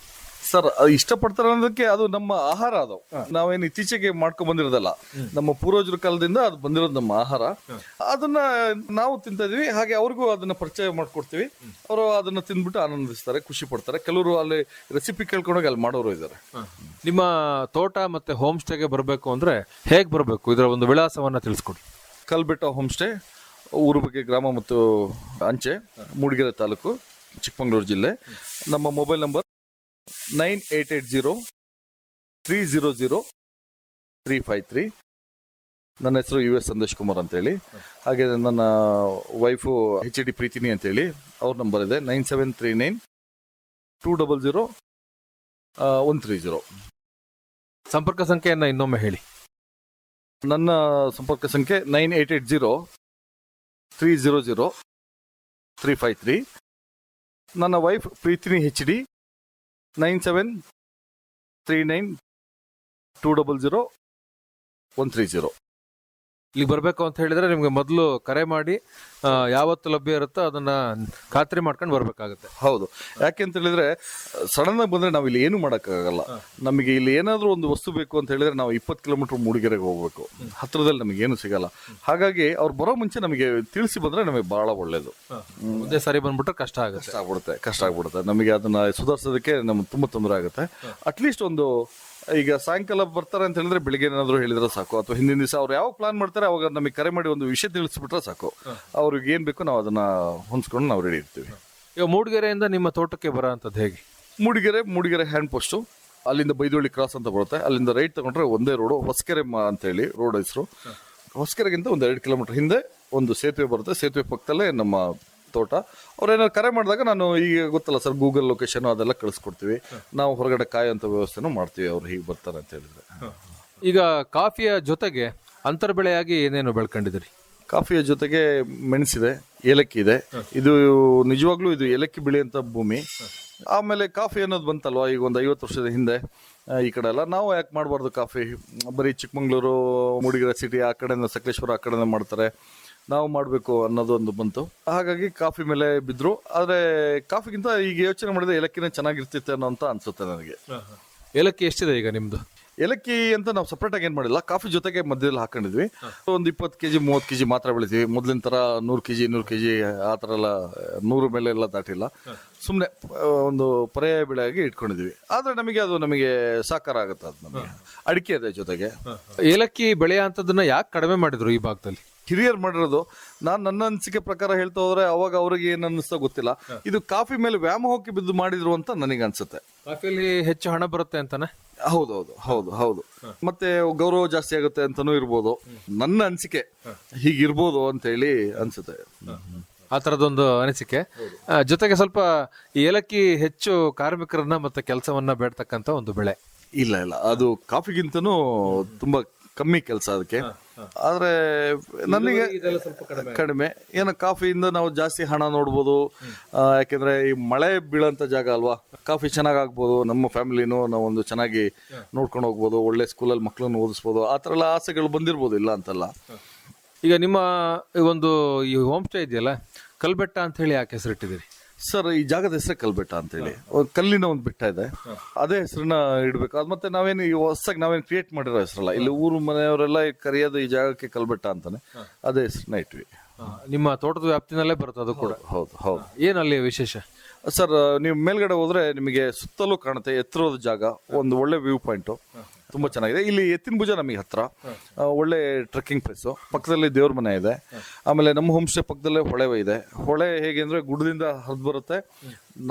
ಸರ್ ಅದು ಇಷ್ಟಪಡ್ತಾರೆ ಅನ್ನೋದಕ್ಕೆ ಅದು ನಮ್ಮ ಆಹಾರ ಅದು. ನಾವೇನು ಇತ್ತೀಚೆಗೆ ಮಾಡ್ಕೊಂಡ್ ಬಂದಿರೋದಲ್ಲ. ನಮ್ಮ ಪೂರ್ವಜರ ಕಾಲದಿಂದ ಅದು ಬಂದಿರೋದು ನಮ್ಮ ಆಹಾರ. ಅದನ್ನ ನಾವು ತಿಂತಾ ಇದೀವಿ. ಹಾಗೆ ಅವ್ರಿಗೂ ಅದನ್ನ ಪರಿಚಯ ಮಾಡ್ಕೊಡ್ತೀವಿ. ಅವರು ಅದನ್ನ ತಿಂದ್ಬಿಟ್ಟು ಆನಂದಿಸ್ತಾರೆ ಖುಷಿ ಪಡ್ತಾರೆ. ಕೆಲವರು ಅಲ್ಲಿ ರೆಸಿಪಿ ಕೇಳ್ಕೊಂಡೋಗಿ ಅಲ್ಲಿ ಮಾಡೋರು ಇದ್ದಾರೆ. ನಿಮ್ಮ ತೋಟ ಮತ್ತೆ ಹೋಮ್ ಸ್ಟೇಗೆ ಬರಬೇಕು ಅಂದ್ರೆ ಹೇಗೆ ಬರಬೇಕು? ಇದರ ಒಂದು ವಿಳಾಸವನ್ನ ತಿಳಿಸ್ಕೊಡಿ. ಕಲ್ಬೆಟ್ಟ ಹೋಮ್ ಸ್ಟೇ ಊರು ಬಗ್ಗೆ ಗ್ರಾಮ ಮತ್ತು ಅಂಚೆ ಮೂಡಿಗೆರೆ ತಾಲೂಕು ಚಿಕ್ಕಮಗಳೂರು ಜಿಲ್ಲೆ. ನಮ್ಮ mobile number nine eight eight zero three zero zero three five three. ನನ್ನ ಹೆಸರು ಯು ಎಸ್ ಸಂದೇಶ್ ಕುಮಾರ್ ಅಂತೇಳಿ. ಹಾಗೆ ನನ್ನ ವೈಫು ಎಚ್ ಡಿ ಪ್ರೀತಿನಿ ಅಂತೇಳಿ. ಅವ್ರ ನಂಬರ್ ಇದೆ nine seven three nine two double zero one three zero. ಸಂಪರ್ಕ ಸಂಖ್ಯೆಯನ್ನು ಇನ್ನೊಮ್ಮೆ ಹೇಳಿ. ನನ್ನ ಸಂಪರ್ಕ ಸಂಖ್ಯೆ nine eight eight zero three zero zero three five three. ನನ್ನ wife ಪ್ರೀತಿನಿ H D nine seven three nine two double zero one three zero. ಇಲ್ಲಿ ಬರಬೇಕು ಅಂತ ಹೇಳಿದ್ರೆ ನಿಮಗೆ ಮೊದಲು ಕರೆ ಮಾಡಿ ಯಾವತ್ತು ಲಭ್ಯ ಇರುತ್ತೋ ಅದನ್ನ ಖಾತ್ರಿ ಮಾಡ್ಕೊಂಡು ಬರಬೇಕಾಗುತ್ತೆ. ಹೌದು. ಯಾಕೆ ಅಂತ ಹೇಳಿದ್ರೆ ಸಡನ್ ಆಗಿ ಬಂದ್ರೆ ನಾವು ಇಲ್ಲಿ ಏನು ಮಾಡೋಕ್ಕಾಗಲ್ಲ. ನಮಗೆ ಇಲ್ಲಿ ಏನಾದರೂ ಒಂದು ವಸ್ತು ಬೇಕು ಅಂತ ಹೇಳಿದ್ರೆ ನಾವು ಇಪ್ಪತ್ತು ಕಿಲೋಮೀಟರ್ ಮೂಡಿಗೆರೆಗೆ ಹೋಗ್ಬೇಕು. ಹತ್ರದಲ್ಲಿ ನಮಗೆ ಏನು ಸಿಗಲ್ಲ. ಹಾಗಾಗಿ ಅವ್ರು ಬರೋ ಮುಂಚೆ ನಮಗೆ ತಿಳಿಸಿ ಬಂದ್ರೆ ನಮಗೆ ಬಹಳ ಒಳ್ಳೇದು. ಒಂದೇ ಸಾರಿ ಬಂದ್ಬಿಟ್ರೆ ಕಷ್ಟ ಆಗುತ್ತೆ. ಕಷ್ಟ ಆಗ್ಬಿಡುತ್ತೆ ಕಷ್ಟ ಆಗ್ಬಿಡುತ್ತೆ. ನಮಗೆ ಅದನ್ನ ಸುಧಾರಿಸೋದಕ್ಕೆ ನಮ್ಗೆ ತುಂಬಾ ತೊಂದರೆ ಆಗುತ್ತೆ. ಅಟ್ಲೀಸ್ಟ್ ಒಂದು ಈಗ ಸಾಯಂಕಾಲ ಬರ್ತಾರೆ ಅಂತ ಹೇಳಿದ್ರೆ ಬೆಳಿಗ್ಗೆ ಏನಾದ್ರು ಹೇಳಿದ್ರೆ ಸಾಕು. ಅಥವಾ ಹಿಂದಿನ ದಿವಸ ಅವ್ರು ಯಾವ ಪ್ಲಾನ್ ಮಾಡ್ತಾರೆ ಅವಾಗ ನಮಗೆ ಕರೆ ಮಾಡಿ ಒಂದು ವಿಷಯ ತಿಳಿಸ್ಬಿಟ್ರೆ ಸಾಕು. ಅವ್ರಿಗೆ ಏನ್ ಬೇಕು ನಾವು ಅದನ್ನ ಹೊಂದ್ಸ್ಕೊಂಡು ನಾವು ರೆಡಿ ಇರ್ತೀವಿ. ಈಗ ಮೂಡಿಗೆರೆಯಿಂದ ನಿಮ್ಮ ತೋಟಕ್ಕೆ ಬರೋ ಅಂಥದ್ದು ಹೇಗೆ? ಮೂಡಿಗೆರೆ ಮೂಡಿಗೆರೆ ಹ್ಯಾಂಡ್ ಪೋಸ್ಟು ಅಲ್ಲಿಂದ ಬೈದೋಳಿ ಕ್ರಾಸ್ ಅಂತ ಬರುತ್ತೆ. ಅಲ್ಲಿಂದ ರೈಟ್ ತಗೊಂಡ್ರೆ ಒಂದೇ ರೋಡು ಹೊಸಕೆರೆ ಮ- ಅಂತ ಹೇಳಿ ರೋಡ್ ಹೆಸರು. ಹೊಸಕೆರೆಗಿಂತ ಒಂದು ಎರಡು ಕಿಲೋಮೀಟರ್ ಹಿಂದೆ ಒಂದು ಸೇತುವೆ ಬರುತ್ತೆ. ಸೇತುವೆ ಪಕ್ಕದಲ್ಲೇ ನಮ್ಮ ತೋಟ. ಅವ್ರೇನಾದ್ರು ಕರೆ ಮಾಡಿದಾಗ ನಾನು ಈಗ ಗೊತ್ತಲ್ಲ ಸರ್ ಗೂಗಲ್ ಲೊಕೇಶನ್ ಅದೆಲ್ಲ ಕಳಿಸ್ಕೊಡ್ತೀವಿ. ನಾವು ಹೊರಗಡೆ ಕಾಯುವಂಥ ವ್ಯವಸ್ಥೆನೂ ಮಾಡ್ತೀವಿ ಅವ್ರು ಹೀಗೆ ಬರ್ತಾರೆ ಅಂತ ಹೇಳಿದ್ರೆ. ಈಗ ಕಾಫಿಯ ಜೊತೆಗೆ ಅಂತರ ಬೆಳೆಯಾಗಿ ಏನೇನು ಬೆಳ್ಕೊಂಡಿದ್ದೀರಿ? ಕಾಫಿಯ ಜೊತೆಗೆ ಮೆಣಸಿದೆ ಏಲಕ್ಕಿ ಇದೆ. ಇದು ನಿಜವಾಗ್ಲೂ ಇದು ಏಲಕ್ಕಿ ಬೆಳೆಯುವಂಥ ಭೂಮಿ. ಆಮೇಲೆ ಕಾಫಿ ಅನ್ನೋದು ಬಂತಲ್ವಾ ಈಗ ಒಂದು ಐವತ್ತು ವರ್ಷದ ಹಿಂದೆ ಈ ಕಡೆ ಎಲ್ಲ. ನಾವು ಯಾಕೆ ಮಾಡಬಾರ್ದು ಕಾಫಿ? ಬರೀ ಚಿಕ್ಕಮಂಗ್ಳೂರು ಮೂಡಿಗೆರೆ ಸಿಟಿ ಆ ಕಡೆಯಿಂದ ಸಕಲೇಶ್ವರ ಆ ಕಡೆಯಿಂದ ಮಾಡ್ತಾರೆ. ನಾವು ಮಾಡಬೇಕು ಅನ್ನೋದು ಒಂದು ಬಂತು. ಹಾಗಾಗಿ ಕಾಫಿ ಮೇಲೆ ಬಿದ್ದರು ಆದರೆ ಕಾಫಿಗಿಂತ ಈಗ ಯೋಚನೆ ಮಾಡಿದ್ರೆ ಏಲಕ್ಕಿನೇ ಚೆನ್ನಾಗಿರ್ತಿತ್ತೆ ಅನ್ನೋ ಅಂತ ಅನ್ಸುತ್ತೆ ನನಗೆ. ಏಲಕ್ಕಿ ಎಷ್ಟಿದೆ ಈಗ ನಿಮ್ಮದು ಏಲಕ್ಕಿ ಅಂತ ನಾವು ಸಪ್ರೇಟಾಗಿ ಆಗಿ ಏನ್ ಮಾಡಿಲ್ಲ. ಕಾಫಿ ಜೊತೆಗೆ ಮಧ್ಯದಲ್ಲಿ ಹಾಕೊಂಡಿದ್ವಿ. ಒಂದು ಇಪ್ಪತ್ತು ಕೆ ಜಿ ಮೂವತ್ತು ಕೆ ಜಿ ಮಾತ್ರ ಬೆಳಿತೀವಿ. ಮೊದಲಿನ ಥರ ನೂರು ಕೆ ಜಿ ನೂರು ಕೆ ಜಿ ಆ ಥರ ಎಲ್ಲ ನೂರು ಮೇಲೆ ಎಲ್ಲ ದಾಟಿಲ್ಲ. ಸುಮ್ಮನೆ ಒಂದು ಪರ್ಯಾಯ ಬೆಳೆಯಾಗಿ ಇಟ್ಕೊಂಡಿದ್ವಿ. ಆದರೆ ನಮಗೆ ಅದು ನಮಗೆ ಸಾಕಾರ ಆಗುತ್ತೆ ಅದು ನಮಗೆ. ಅಡಿಕೆ ಅದೇ ಜೊತೆಗೆ. ಏಲಕ್ಕಿ ಬೆಳೆಯ ಅಂಥದ್ದನ್ನು ಯಾಕೆ ಕಡಿಮೆ ಮಾಡಿದ್ರು ಈ ಭಾಗದಲ್ಲಿ? ಹಿರಿಯರು ಮಾಡಿರೋದು. ನಾನು ನನ್ನ ಅನಿಸಿಕೆ ಪ್ರಕಾರ ಹೇಳ್ತಾ ಹೋದ್ರೆ ಅವಾಗ ಅವ್ರಿಗೆ ಏನು ಅನ್ನಿಸ್ತಾ ಗೊತ್ತಿಲ್ಲ. ಇದು ಕಾಫಿ ಮೇಲೆ ವ್ಯಾಮೋಹಕ್ಕೆ ಬಿದ್ದು ಮಾಡಿದ್ರು ಅಂತ ನನಗೆ ಅನ್ಸುತ್ತೆ. ಕಾಫಿಯಲ್ಲಿ ಹೆಚ್ಚು ಹಣ ಬರುತ್ತೆ ಅಂತಾನೆ? ಹೌದೌದು ಹೌದು ಹೌದು. ಮತ್ತೆ ಗೌರವ ಜಾಸ್ತಿ ಆಗುತ್ತೆ ಅಂತಾನೂ ಇರ್ಬೋದು. ನನ್ನ ಅನಿಸಿಕೆ ಹೀಗಿರ್ಬೋದು ಅಂತ ಹೇಳಿ ಅನ್ಸುತ್ತೆ ಆ ಥರದೊಂದು ಅನಿಸಿಕೆ. ಆ, ಜೊತೆಗೆ ಸ್ವಲ್ಪ ಏಲಕ್ಕಿ ಹೆಚ್ಚು ಕಾರ್ಮಿಕರನ್ನ ಮತ್ತೆ ಕೆಲಸವನ್ನ ಬೇಡ್ತಕ್ಕಂಥ ಒಂದು ಬೆಳೆ. ಇಲ್ಲ ಇಲ್ಲ. ಅದು ಕಾಫಿಗಿಂತನೂ ತುಂಬಾ ಕಮ್ಮಿ ಕೆಲಸ ಅದಕ್ಕೆ. ಆದ್ರೆ ನನಗೆ ಕಡಿಮೆ ಏನು ಕಾಫಿಯಿಂದ ನಾವು ಜಾಸ್ತಿ ಹಣ ನೋಡ್ಬೋದು. ಯಾಕೆಂದ್ರೆ ಈ ಮಳೆ ಬೀಳಂತ ಜಾಗ ಅಲ್ವಾ? ಕಾಫಿ ಚೆನ್ನಾಗಿ ಆಗ್ಬೋದು ನಮ್ಮ ಫ್ಯಾಮಿಲಿನೂ ನಾವು ಒಂದು ಚೆನ್ನಾಗಿ ನೋಡ್ಕೊಂಡು ಹೋಗ್ಬೋದು. ಒಳ್ಳೆ ಸ್ಕೂಲಲ್ಲಿ ಮಕ್ಕಳನ್ನು ಓದಿಸ್ಬೋದು. ಆ ಥರ ಎಲ್ಲ ಆಸೆಗಳು ಬಂದಿರ್ಬೋದು ಇಲ್ಲ ಅಂತಲ್ಲ? ಈಗ ನಿಮ್ಮ ಈ ಒಂದು ಈ ಹೋಮ್ ಸ್ಟೇ ಇದೆಯಲ್ಲ ಕಲ್ಬೆಟ್ಟ ಅಂತ ಹೇಳಿ ಯಾಕೆ ಹೆಸರಿಟ್ಟಿದ್ದೀರಿ? ಸರ್ ಈ ಜಾಗದ ಹೆಸರು ಕಲ್ಬೆಟ್ಟ ಅಂತ ಹೇಳಿ ಒಂದ್ ಕಲ್ಲಿನ ಒಂದು ಬೆಟ್ಟ ಇದೆ. ಅದೇ ಹೆಸರನ್ನ ಇಡಬೇಕು. ಅದು ಮತ್ತೆ ನಾವೇನು ಈ ಹೊಸದಾಗಿ ನಾವೇನು ಕ್ರಿಯೇಟ್ ಮಾಡಿರೋ ಹೆಸರಲ್ಲ. ಇಲ್ಲಿ ಊರು ಮನೆಯವರೆಲ್ಲ ಕರೆಯೋದು ಈ ಜಾಗಕ್ಕೆ ಕಲ್ಬೆಟ್ಟ ಅಂತಾನೆ. ಅದೇ ಹೆಸರನ್ನ ಇಟ್ವಿ. ನಿಮ್ಮ ತೋಟದ ವ್ಯಾಪ್ತಿನಲ್ಲೇ ಬರುತ್ತೆ ಅದು ಕೂಡ. ಹೌದು ಹೌದು ಏನಲ್ಲಿ ವಿಶೇಷ? ಸರ್ ನೀವು ಮೇಲ್ಗಡೆ ಹೋದ್ರೆ ನಿಮಗೆ ಸುತ್ತಲೂ ಕಾಣುತ್ತೆ ಎತ್ತರದ ಜಾಗ ಒಂದು ಒಳ್ಳೆ ವ್ಯೂ ಪಾಯಿಂಟ್ ತುಂಬಾ ಚೆನ್ನಾಗಿದೆ. ಇಲ್ಲಿ ಎತ್ತಿನ ಭುಜ ನಮಗೆ ಹತ್ರ. ಒಳ್ಳೆ ಟ್ರೆಕ್ಕಿಂಗ್ ಪ್ಲೇಸು ಪಕ್ಕದಲ್ಲಿ ದೇವ್ರ ಮನೆ ಇದೆ. ಆಮೇಲೆ ನಮ್ಮ ಹೋಮ್ ಸ್ಟೇ ಪಕ್ಕದಲ್ಲೇ ಹೊಳೆ ಇದೆ. ಹೊಳೆ ಹೇಗೆ ಅಂದ್ರೆ ಗುಡ್ಡದಿಂದ ಹರಿದು ಬರುತ್ತೆ.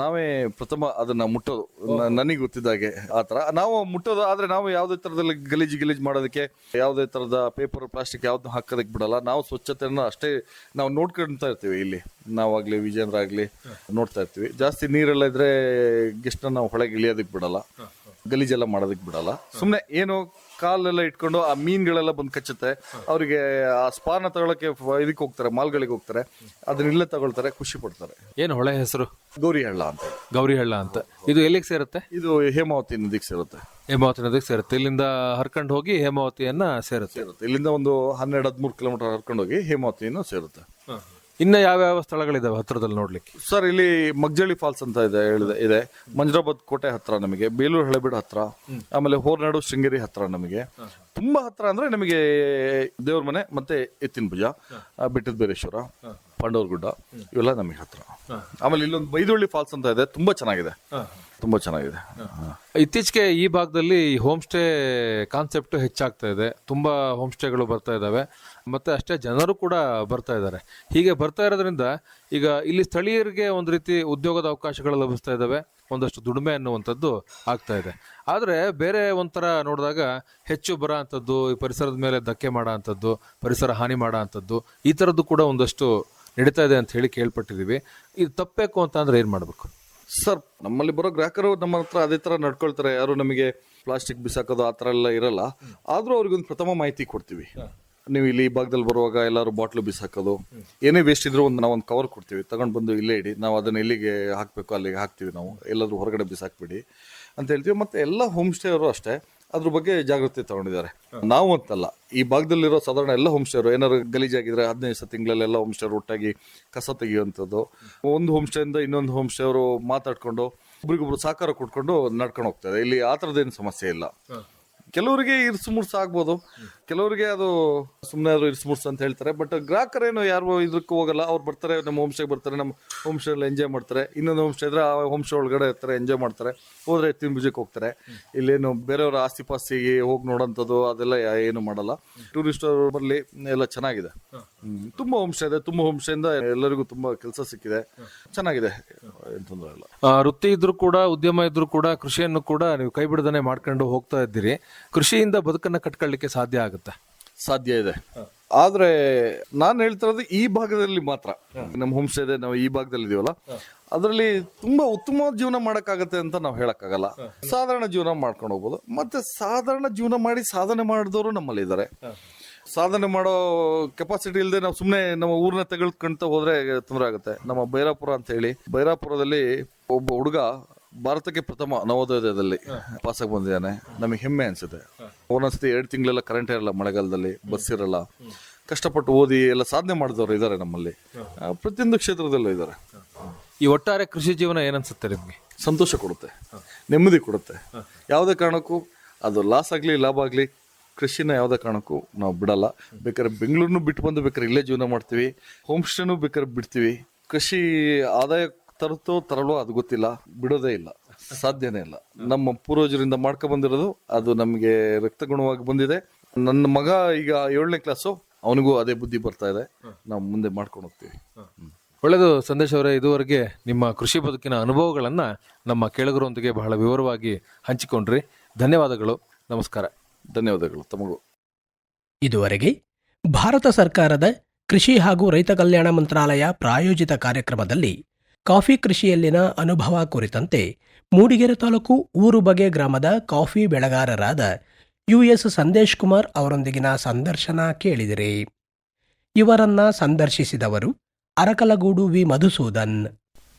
ನಾವೇ ಪ್ರಥಮ ಅದನ್ನ ಮುಟ್ಟೋದು. ನನಗೆ ಗೊತ್ತಿದ್ದಾಗೆ ಆ ಥರ. ನಾವು ಮುಟ್ಟೋದು ಆದ್ರೆ ನಾವು ಯಾವುದೇ ಥರದಲ್ಲಿ ಗಲೀಜು ಗಲೀಜು ಮಾಡೋದಕ್ಕೆ ಯಾವುದೇ ಥರದ ಪೇಪರ್ ಪ್ಲಾಸ್ಟಿಕ್ ಯಾವ್ದು ಹಾಕೋದಕ್ಕೆ ಬಿಡಲ್ಲ. ನಾವು ಸ್ವಚ್ಛತೆಯನ್ನು ಅಷ್ಟೇ ನಾವು ನೋಡ್ಕೊಂತಾ ಇರ್ತೀವಿ ಇಲ್ಲಿ. ನಾವಾಗ್ಲಿ ವಿಜೇಂದ್ರ ಆಗ್ಲಿ ನೋಡ್ತಾ ಇರ್ತೀವಿ. ಜಾಸ್ತಿ ನೀರೆಲ್ಲ ಇದ್ರೆ ಗೆಸ್ಟ್ ನಾವು ಹೊಳೆಗೆ ಇಳಿಯೋದಕ್ಕೆ ಬಿಡಲ್ಲ. ಗಲೀಜೆಲ್ಲ ಮಾಡೋದಕ್ಕೆ ಬಿಡಲ್ಲ. ಸುಮ್ಮನೆ ಏನು ಕಾಲೆಲ್ಲ ಇಟ್ಕೊಂಡು ಆ ಮೀನುಗಳೆಲ್ಲ ಬಂದು ಕಚ್ಚುತ್ತೆ. ಅವರಿಗೆ ಆ ಸ್ಪಾನ ತಗೊಳಕ್ಕೆ ಇದಕ್ಕೆ ಹೋಗ್ತಾರೆ ಮಾಲ್ಗಳಿಗೆ ಹೋಗ್ತಾರೆ. ಅದನ್ನ ಇಲ್ಲೇ ತಗೊಳ್ತಾರೆ ಖುಷಿ ಪಡ್ತಾರೆ. ಏನು ಹೊಳೆ ಹೆಸರು? ಗೌರಿ ಹಳ್ಳ ಅಂತ ಗೌರಿಹಳ್ಳ ಅಂತ. ಇದು ಎಲ್ಲಿಗೆ ಸೇರುತ್ತೆ? ಇದು ಹೇಮಾವತಿ ನದಿಗೆ ಸೇರುತ್ತೆ. ಹೇಮಾವತಿ ನದಿಗೆ ಸೇರುತ್ತೆ. ಇಲ್ಲಿಂದ ಹರ್ಕೊಂಡು ಹೋಗಿ ಹೇಮಾವತಿಯನ್ನ ಸೇರುತ್ತೆ. ಸೇರುತ್ತೆ. ಇಲ್ಲಿಂದ ಒಂದು ಹನ್ನೆರಡು ಹದಿಮೂರು ಕಿಲೋಮೀಟರ್ ಹರ್ಕೊಂಡು ಹೋಗಿ ಹೇಮಾವತಿಯನ್ನು ಸೇರುತ್ತೆ. ಇನ್ನ ಯಾವ್ಯಾವ ಸ್ಥಳಗಳಿದಾವೆ ಹತ್ರದಲ್ಲಿ ನೋಡ್ಲಿಕ್ಕೆ? ಸರ್ ಇಲ್ಲಿ ಮಗ್ಜಳಿ ಫಾಲ್ಸ್ ಅಂತ ಇದೆ ಹೇಳಿದೆ ಇದೆ. ಮಂಜರಾಬಾದ್ ಕೋಟೆ ಹತ್ರ ನಮಗೆ ಬೇಲೂರು ಹಳೆಬೀಡು ಹತ್ರ ಆಮೇಲೆ ಹೋರ್ನಾಡು ಶೃಂಗೇರಿ ಹತ್ರ ನಮಗೆ. ತುಂಬಾ ಹತ್ರ ಅಂದ್ರೆ ನಮಗೆ ದೇವ್ರ ಮನೆ ಮತ್ತೆ ಎತ್ತಿನ ಭುಜ ಬಿಟ್ಟದ ಬೆಟ್ಟದ ಬೇರೇಶ್ವರ ಪಾಂಡವರ ಗುಡ್ಡ ಇವೆಲ್ಲ ನಮಗೆ ಹತ್ರ. ಆಮೇಲೆ ಇಲ್ಲೊಂದು ಬೈದೊಳ್ಳಿ ಫಾಲ್ಸ್ ಅಂತ ಇದೆ ತುಂಬಾ ಚೆನ್ನಾಗಿದೆ. ತುಂಬಾ ಚೆನ್ನಾಗಿದೆ. ಇತ್ತೀಚೆಗೆ ಈ ಭಾಗದಲ್ಲಿ ಹೋಮ್ ಸ್ಟೇ ಕಾನ್ಸೆಪ್ಟ್ ಹೆಚ್ಚಾಗ್ತಾ ಇದೆ. ತುಂಬಾ ಹೋಮ್ ಸ್ಟೇಗಳು ಬರ್ತಾ ಇದ್ದಾವೆ ಮತ್ತೆ ಅಷ್ಟೇ ಜನರು ಕೂಡ ಬರ್ತಾ ಇದ್ದಾರೆ. ಹೀಗೆ ಬರ್ತಾ ಇರೋದ್ರಿಂದ ಈಗ ಇಲ್ಲಿ ಸ್ಥಳೀಯರಿಗೆ ಒಂದು ರೀತಿ ಉದ್ಯೋಗದ ಅವಕಾಶಗಳು ಲಭಿಸ್ತಾ ಇದ್ದಾವೆ ಒಂದಷ್ಟು ದುಡಿಮೆ ಅನ್ನುವಂಥದ್ದು ಆಗ್ತಾ ಇದೆ. ಆದರೆ ಬೇರೆ ಒಂಥರ ನೋಡಿದಾಗ ಹೆಚ್ಚು ಬರೋ ಅಂಥದ್ದು ಈ ಪರಿಸರದ ಮೇಲೆ ಧಕ್ಕೆ ಮಾಡೋ ಅಂಥದ್ದು ಪರಿಸರ ಹಾನಿ ಮಾಡೋ ಅಂಥದ್ದು ಈ ಥರದ್ದು ಕೂಡ ಒಂದಷ್ಟು ನಡೀತಾ ಇದೆ ಅಂತ ಹೇಳಿ ಕೇಳ್ಪಟ್ಟಿದ್ದೀವಿ ಇದು ತಪ್ಪಬೇಕು ಅಂತ ಅಂದ್ರೆ ಏನು ಮಾಡಬೇಕು? ಸರ್ ನಮ್ಮಲ್ಲಿ ಬರೋ ಗ್ರಾಹಕರು ನಮ್ಮ ಹತ್ರ ಅದೇ ತರ ನಡ್ಕೊಳ್ತಾರೆ. ಯಾರು ನಮಗೆ ಪ್ಲಾಸ್ಟಿಕ್ ಬಿಸಾಕೋದು ಆ ಥರ ಎಲ್ಲ ಇರಲ್ಲ. ಆದ್ರೂ ಅವ್ರಿಗೊಂದು ಪ್ರಥಮ ಮಾಹಿತಿ ಕೊಡ್ತೀವಿ. ನೀವು ಇಲ್ಲಿ ಈ ಭಾಗದಲ್ಲಿ ಬರುವಾಗ ಎಲ್ಲರೂ ಬಾಟ್ಲು ಬಿಸಾಕೋದು. ಏನೇ ವೇಸ್ಟ್ ಇದ್ರೂ ಒಂದು ನಾವೊಂದು ಕವರ್ ಕೊಡ್ತೀವಿ. ತಗೊಂಡು ಬಂದು ಇಲ್ಲೇ ಇಡಿ. ನಾವು ಅದನ್ನ ಎಲ್ಲಿಗೆ ಹಾಕಬೇಕು ಅಲ್ಲಿಗೆ ಹಾಕ್ತೀವಿ ನಾವು. ಎಲ್ಲಾದರೂ ಹೊರಗಡೆ ಬಿಸಾಕ್ಬಿಡಿ ಅಂತ ಹೇಳ್ತೀವಿ. ಮತ್ತೆ ಎಲ್ಲ ಹೋಮ್ ಸ್ಟೇ ಅವರು ಅಷ್ಟೇ. ಅದ್ರ ಬಗ್ಗೆ ಜಾಗೃತಿ ತಗೊಂಡಿದ್ದಾರೆ. ನಾವು ಅಂತಲ್ಲ ಈ ಭಾಗದಲ್ಲಿರೋ ಸಾಧಾರಣ ಎಲ್ಲ ಹೋಮ್ ಸ್ಟೇರು ಏನಾದ್ರು ಗಲೀಜಾಗಿದ್ರೆ ಹದಿನೈದು ಸಾವಿರ ತಿಂಗಳಲ್ಲೆಲ್ಲ ಹೋಮ್ ಸ್ಟೇರ್ ಒಟ್ಟಾಗಿ ಕಸ ತೆಗೆಯುವಂಥದ್ದು. ಒಂದು ಹೋಮ್ ಸ್ಟೇಯಿಂದ ಇನ್ನೊಂದು ಹೋಮ್ ಸ್ಟೇ ಅವರು ಮಾತಾಡ್ಕೊಂಡು ಒಬ್ರಿಗೊಬ್ರು ಸಹಕಾರ ಕೊಟ್ಕೊಂಡು ನಡ್ಕೊಂಡು ಹೋಗ್ತಾರೆ ಇಲ್ಲಿ ಆ ಥರದ್ದೇನು ಸಮಸ್ಯೆ ಇಲ್ಲ. ಕೆಲವರಿಗೆ ಇರ್ಸು ಮುರ್ಸು ಆಗ್ಬೋದು. ಕೆಲವರಿಗೆ ಅದು ಸುಮ್ಮನೆ ಆದ್ರೂ ಇರ್ಸು ಮುರ್ಸು ಅಂತ ಹೇಳ್ತಾರೆ. ಬಟ್ ಗ್ರಾಹಕರೇನು ಯಾರು ಇದಕ್ಕೂ ಹೋಗಲ್ಲ. ಅವ್ರು ಬರ್ತಾರೆ ನಮ್ಮ ಹೋಮ್ ಸ್ಟೇಗೆ ಬರ್ತಾರೆ ನಮ್ಮ ಹೋಮ್ ಸ್ಟೇ ಎಂಜಾಯ್ ಮಾಡ್ತಾರೆ. ಇನ್ನೊಂದು ಹೋಮ್ ಸ್ಟೇ ಇದ್ರೆ ಆ ಹೋಮ್ ಸ್ಟೇ ಒಳಗಡೆ ಇರ್ತಾರೆ ಎಂಜಾಯ್ ಮಾಡ್ತಾರೆ. ಹೋದ್ರೆ ತಿನ್ ಬೀಜಕ್ಕೆ ಹೋಗ್ತಾರೆ. ಇಲ್ಲೇನು ಬೇರೆಯವ್ರ ಆಸ್ತಿ ಪಾಸ್ತಿಗೆ ಹೋಗಿ ನೋಡೋಂಥದ್ದು ಅದೆಲ್ಲ ಏನು ಮಾಡಲ್ಲ. ಟೂರಿಸ್ಟ್ ಬರಲಿ ಎಲ್ಲ ಚೆನ್ನಾಗಿದೆ. ತುಂಬ ಹೋಮ್ ಸ್ಟೇ ಇದೆ. ತುಂಬ ಹೋಮ್ ಸ್ಟೇ ಇಂದ ಎಲ್ಲರಿಗೂ ತುಂಬ ಕೆಲಸ ಸಿಕ್ಕಿದೆ. ಚೆನ್ನಾಗಿದೆ. ಏನು ತೊಂದರೆ ಇಲ್ಲ. ವೃತ್ತಿ ಇದ್ರೂ ಕೂಡ ಉದ್ಯಮ ಇದ್ರೂ ಕೂಡ ಕೃಷಿಯನ್ನು ಕೂಡ ನೀವು ಕೈ ಬಿಡದನೆ ಮಾಡ್ಕೊಂಡು ಹೋಗ್ತಾ ಇದ್ದೀರಿ. ಕೃಷಿಯಿಂದ ಬದುಕನ್ನ ಕಟ್ಕೊಳ್ಳಿಕ್ಕೆ ಸಾಧ್ಯ ಆಗುತ್ತೆ ಸಾಧ್ಯ ಇದೆ. ಆದ್ರೆ ನಾನು ಹೇಳ್ತಿರೋದು ಈ ಭಾಗದಲ್ಲಿ ಮಾತ್ರ. ನಮ್ಮ ಹೋಮ್ ಸ್ಟೇ ಇದೆ ನಾವು ಈ ಭಾಗದಲ್ಲಿ ಇದೀವಲ್ಲ? ಅದರಲ್ಲಿ ತುಂಬಾ ಉತ್ತಮವಾದ ಜೀವನ ಮಾಡೋಕ್ಕಾಗತ್ತೆ ಅಂತ ನಾವು ಹೇಳಕ್ಕಾಗಲ್ಲ. ಸಾಧಾರಣ ಜೀವನ ಮಾಡ್ಕೊಂಡು ಹೋಗ್ಬೋದು. ಮತ್ತೆ ಸಾಧಾರಣ ಜೀವನ ಮಾಡಿ ಸಾಧನೆ ಮಾಡಿದವರು ನಮ್ಮಲ್ಲಿ ಇದ್ದಾರೆ. ಸಾಧನೆ ಮಾಡೋ ಕೆಪಾಸಿಟಿ ಇಲ್ಲದೆ ನಾವು ಸುಮ್ಮನೆ ನಮ್ಮ ಊರನ್ನ ತೆಗೆದುಕೊಂತ ಹೋದ್ರೆ ತೊಂದರೆ ಆಗುತ್ತೆ. ನಮ್ಮ ಬೈರಾಪುರ ಅಂತ ಹೇಳಿ ಬೈರಾಪುರದಲ್ಲಿ ಒಬ್ಬ ಹುಡುಗ ಭಾರತಕ್ಕೆ ಪ್ರಥಮ ನವೋದಯದಲ್ಲಿ ಪಾಸ್ ಆಗಿ ಬಂದಿದ್ದಾನೆ. ನಮಗೆ ಹೆಮ್ಮೆ ಅನ್ಸುತ್ತೆ. ಒಂದೊಂದ್ಸತಿ ಎರಡು ತಿಂಗಳೆಲ್ಲ ಕರೆಂಟ್ ಇರಲ್ಲ ಮಳೆಗಾಲದಲ್ಲಿ ಬಸ್ ಇರಲ್ಲ. ಕಷ್ಟಪಟ್ಟು ಓದಿ ಎಲ್ಲ ಸಾಧನೆ ಮಾಡಿದವರು ಇದ್ದಾರೆ ನಮ್ಮಲ್ಲಿ. ಆ, ಪ್ರತಿಯೊಂದು ಕ್ಷೇತ್ರದಲ್ಲೂ ಇದ್ದಾರೆ. ಈ ಒಟ್ಟಾರೆ ಕೃಷಿ ಜೀವನ ಏನನ್ಸುತ್ತೆ ನಿಮಗೆ? ಸಂತೋಷ ಕೊಡುತ್ತೆ. ನೆಮ್ಮದಿ ಕೊಡುತ್ತೆ. ಯಾವುದೇ ಕಾರಣಕ್ಕೂ ಅದು ಲಾಸ್ ಆಗಲಿ ಲಾಭ ಆಗಲಿ ಕೃಷಿನ ಯಾವುದೇ ಕಾರಣಕ್ಕೂ ನಾವು ಬಿಡಲ್ಲ. ಬೇಕಾದ್ರೆ ಬೆಂಗಳೂರನ್ನು ಬಿಟ್ಟು ಬಂದು ಬೇಕಾದ್ರೆ ಇಲ್ಲೇ ಜೀವನ ಮಾಡ್ತೀವಿ. ಹೋಮ್ ಸ್ಟೇನೂ ಬೇಕಾದ್ರೆ ಬಿಡ್ತೀವಿ. ಕೃಷಿ ಆದಾಯ ತರುತ್ತೋ ತರಲೋ ಅದು ಗೊತ್ತಿಲ್ಲ ಬಿಡೋದೇ ಇಲ್ಲ ಸಾಧ್ಯನೇ ಇಲ್ಲ. ನಮ್ಮ ಪೂರ್ವಜರಿಂದ ಮಾಡ್ಕೊ ಬಂದಿರೋದು ಅದು ನಮಗೆ ರಕ್ತಗುಣವಾಗಿ ಬಂದಿದೆ. ನನ್ನ ಮಗ ಈಗ ಏಳನೇ ಕ್ಲಾಸು ಅವನಿಗೂ ಅದೇ ಬುದ್ಧಿ ಬರ್ತಾ ಇದೆ. ನಾವು ಮುಂದೆ ಮಾಡ್ಕೊಂಡು ಹೋಗ್ತೀವಿ. ಒಳ್ಳೆಯದು ಸಂದೇಶ್ ಅವರೇ ಇದುವರೆಗೆ ನಿಮ್ಮ ಕೃಷಿ ಬದುಕಿನ ಅನುಭವಗಳನ್ನು ನಮ್ಮ ಕೇಳುಗರೊಂದಿಗೆ ಬಹಳ ವಿವರವಾಗಿ ಹಂಚಿಕೊಂಡ್ರಿ. ಧನ್ಯವಾದಗಳು ನಮಸ್ಕಾರ. ಧನ್ಯವಾದಗಳು ತಮಗೂ. ಇದುವರೆಗೆ ಭಾರತ ಸರ್ಕಾರದ ಕೃಷಿ ಹಾಗೂ ರೈತ ಕಲ್ಯಾಣ ಮಂತ್ರಾಲಯ ಪ್ರಾಯೋಜಿತ ಕಾರ್ಯಕ್ರಮದಲ್ಲಿ ಕಾಫಿ ಕೃಷಿಯಲ್ಲಿನ ಅನುಭವ ಕುರಿತಂತೆ ಮೂಡಿಗೆರೆ ತಾಲೂಕು ಊರು ಬಗೆ ಗ್ರಾಮದ ಕಾಫಿ ಬೆಳೆಗಾರರಾದ ಯುಎಸ್ ಸಂದೇಶ್ ಕುಮಾರ್ ಅವರೊಂದಿಗಿನ ಸಂದರ್ಶನ ಕೇಳಿದಿರಿ. ಇವರನ್ನ ಸಂದರ್ಶಿಸಿದವರು ಅರಕಲಗೂಡು ವಿ. ಮಧುಸೂದನ್.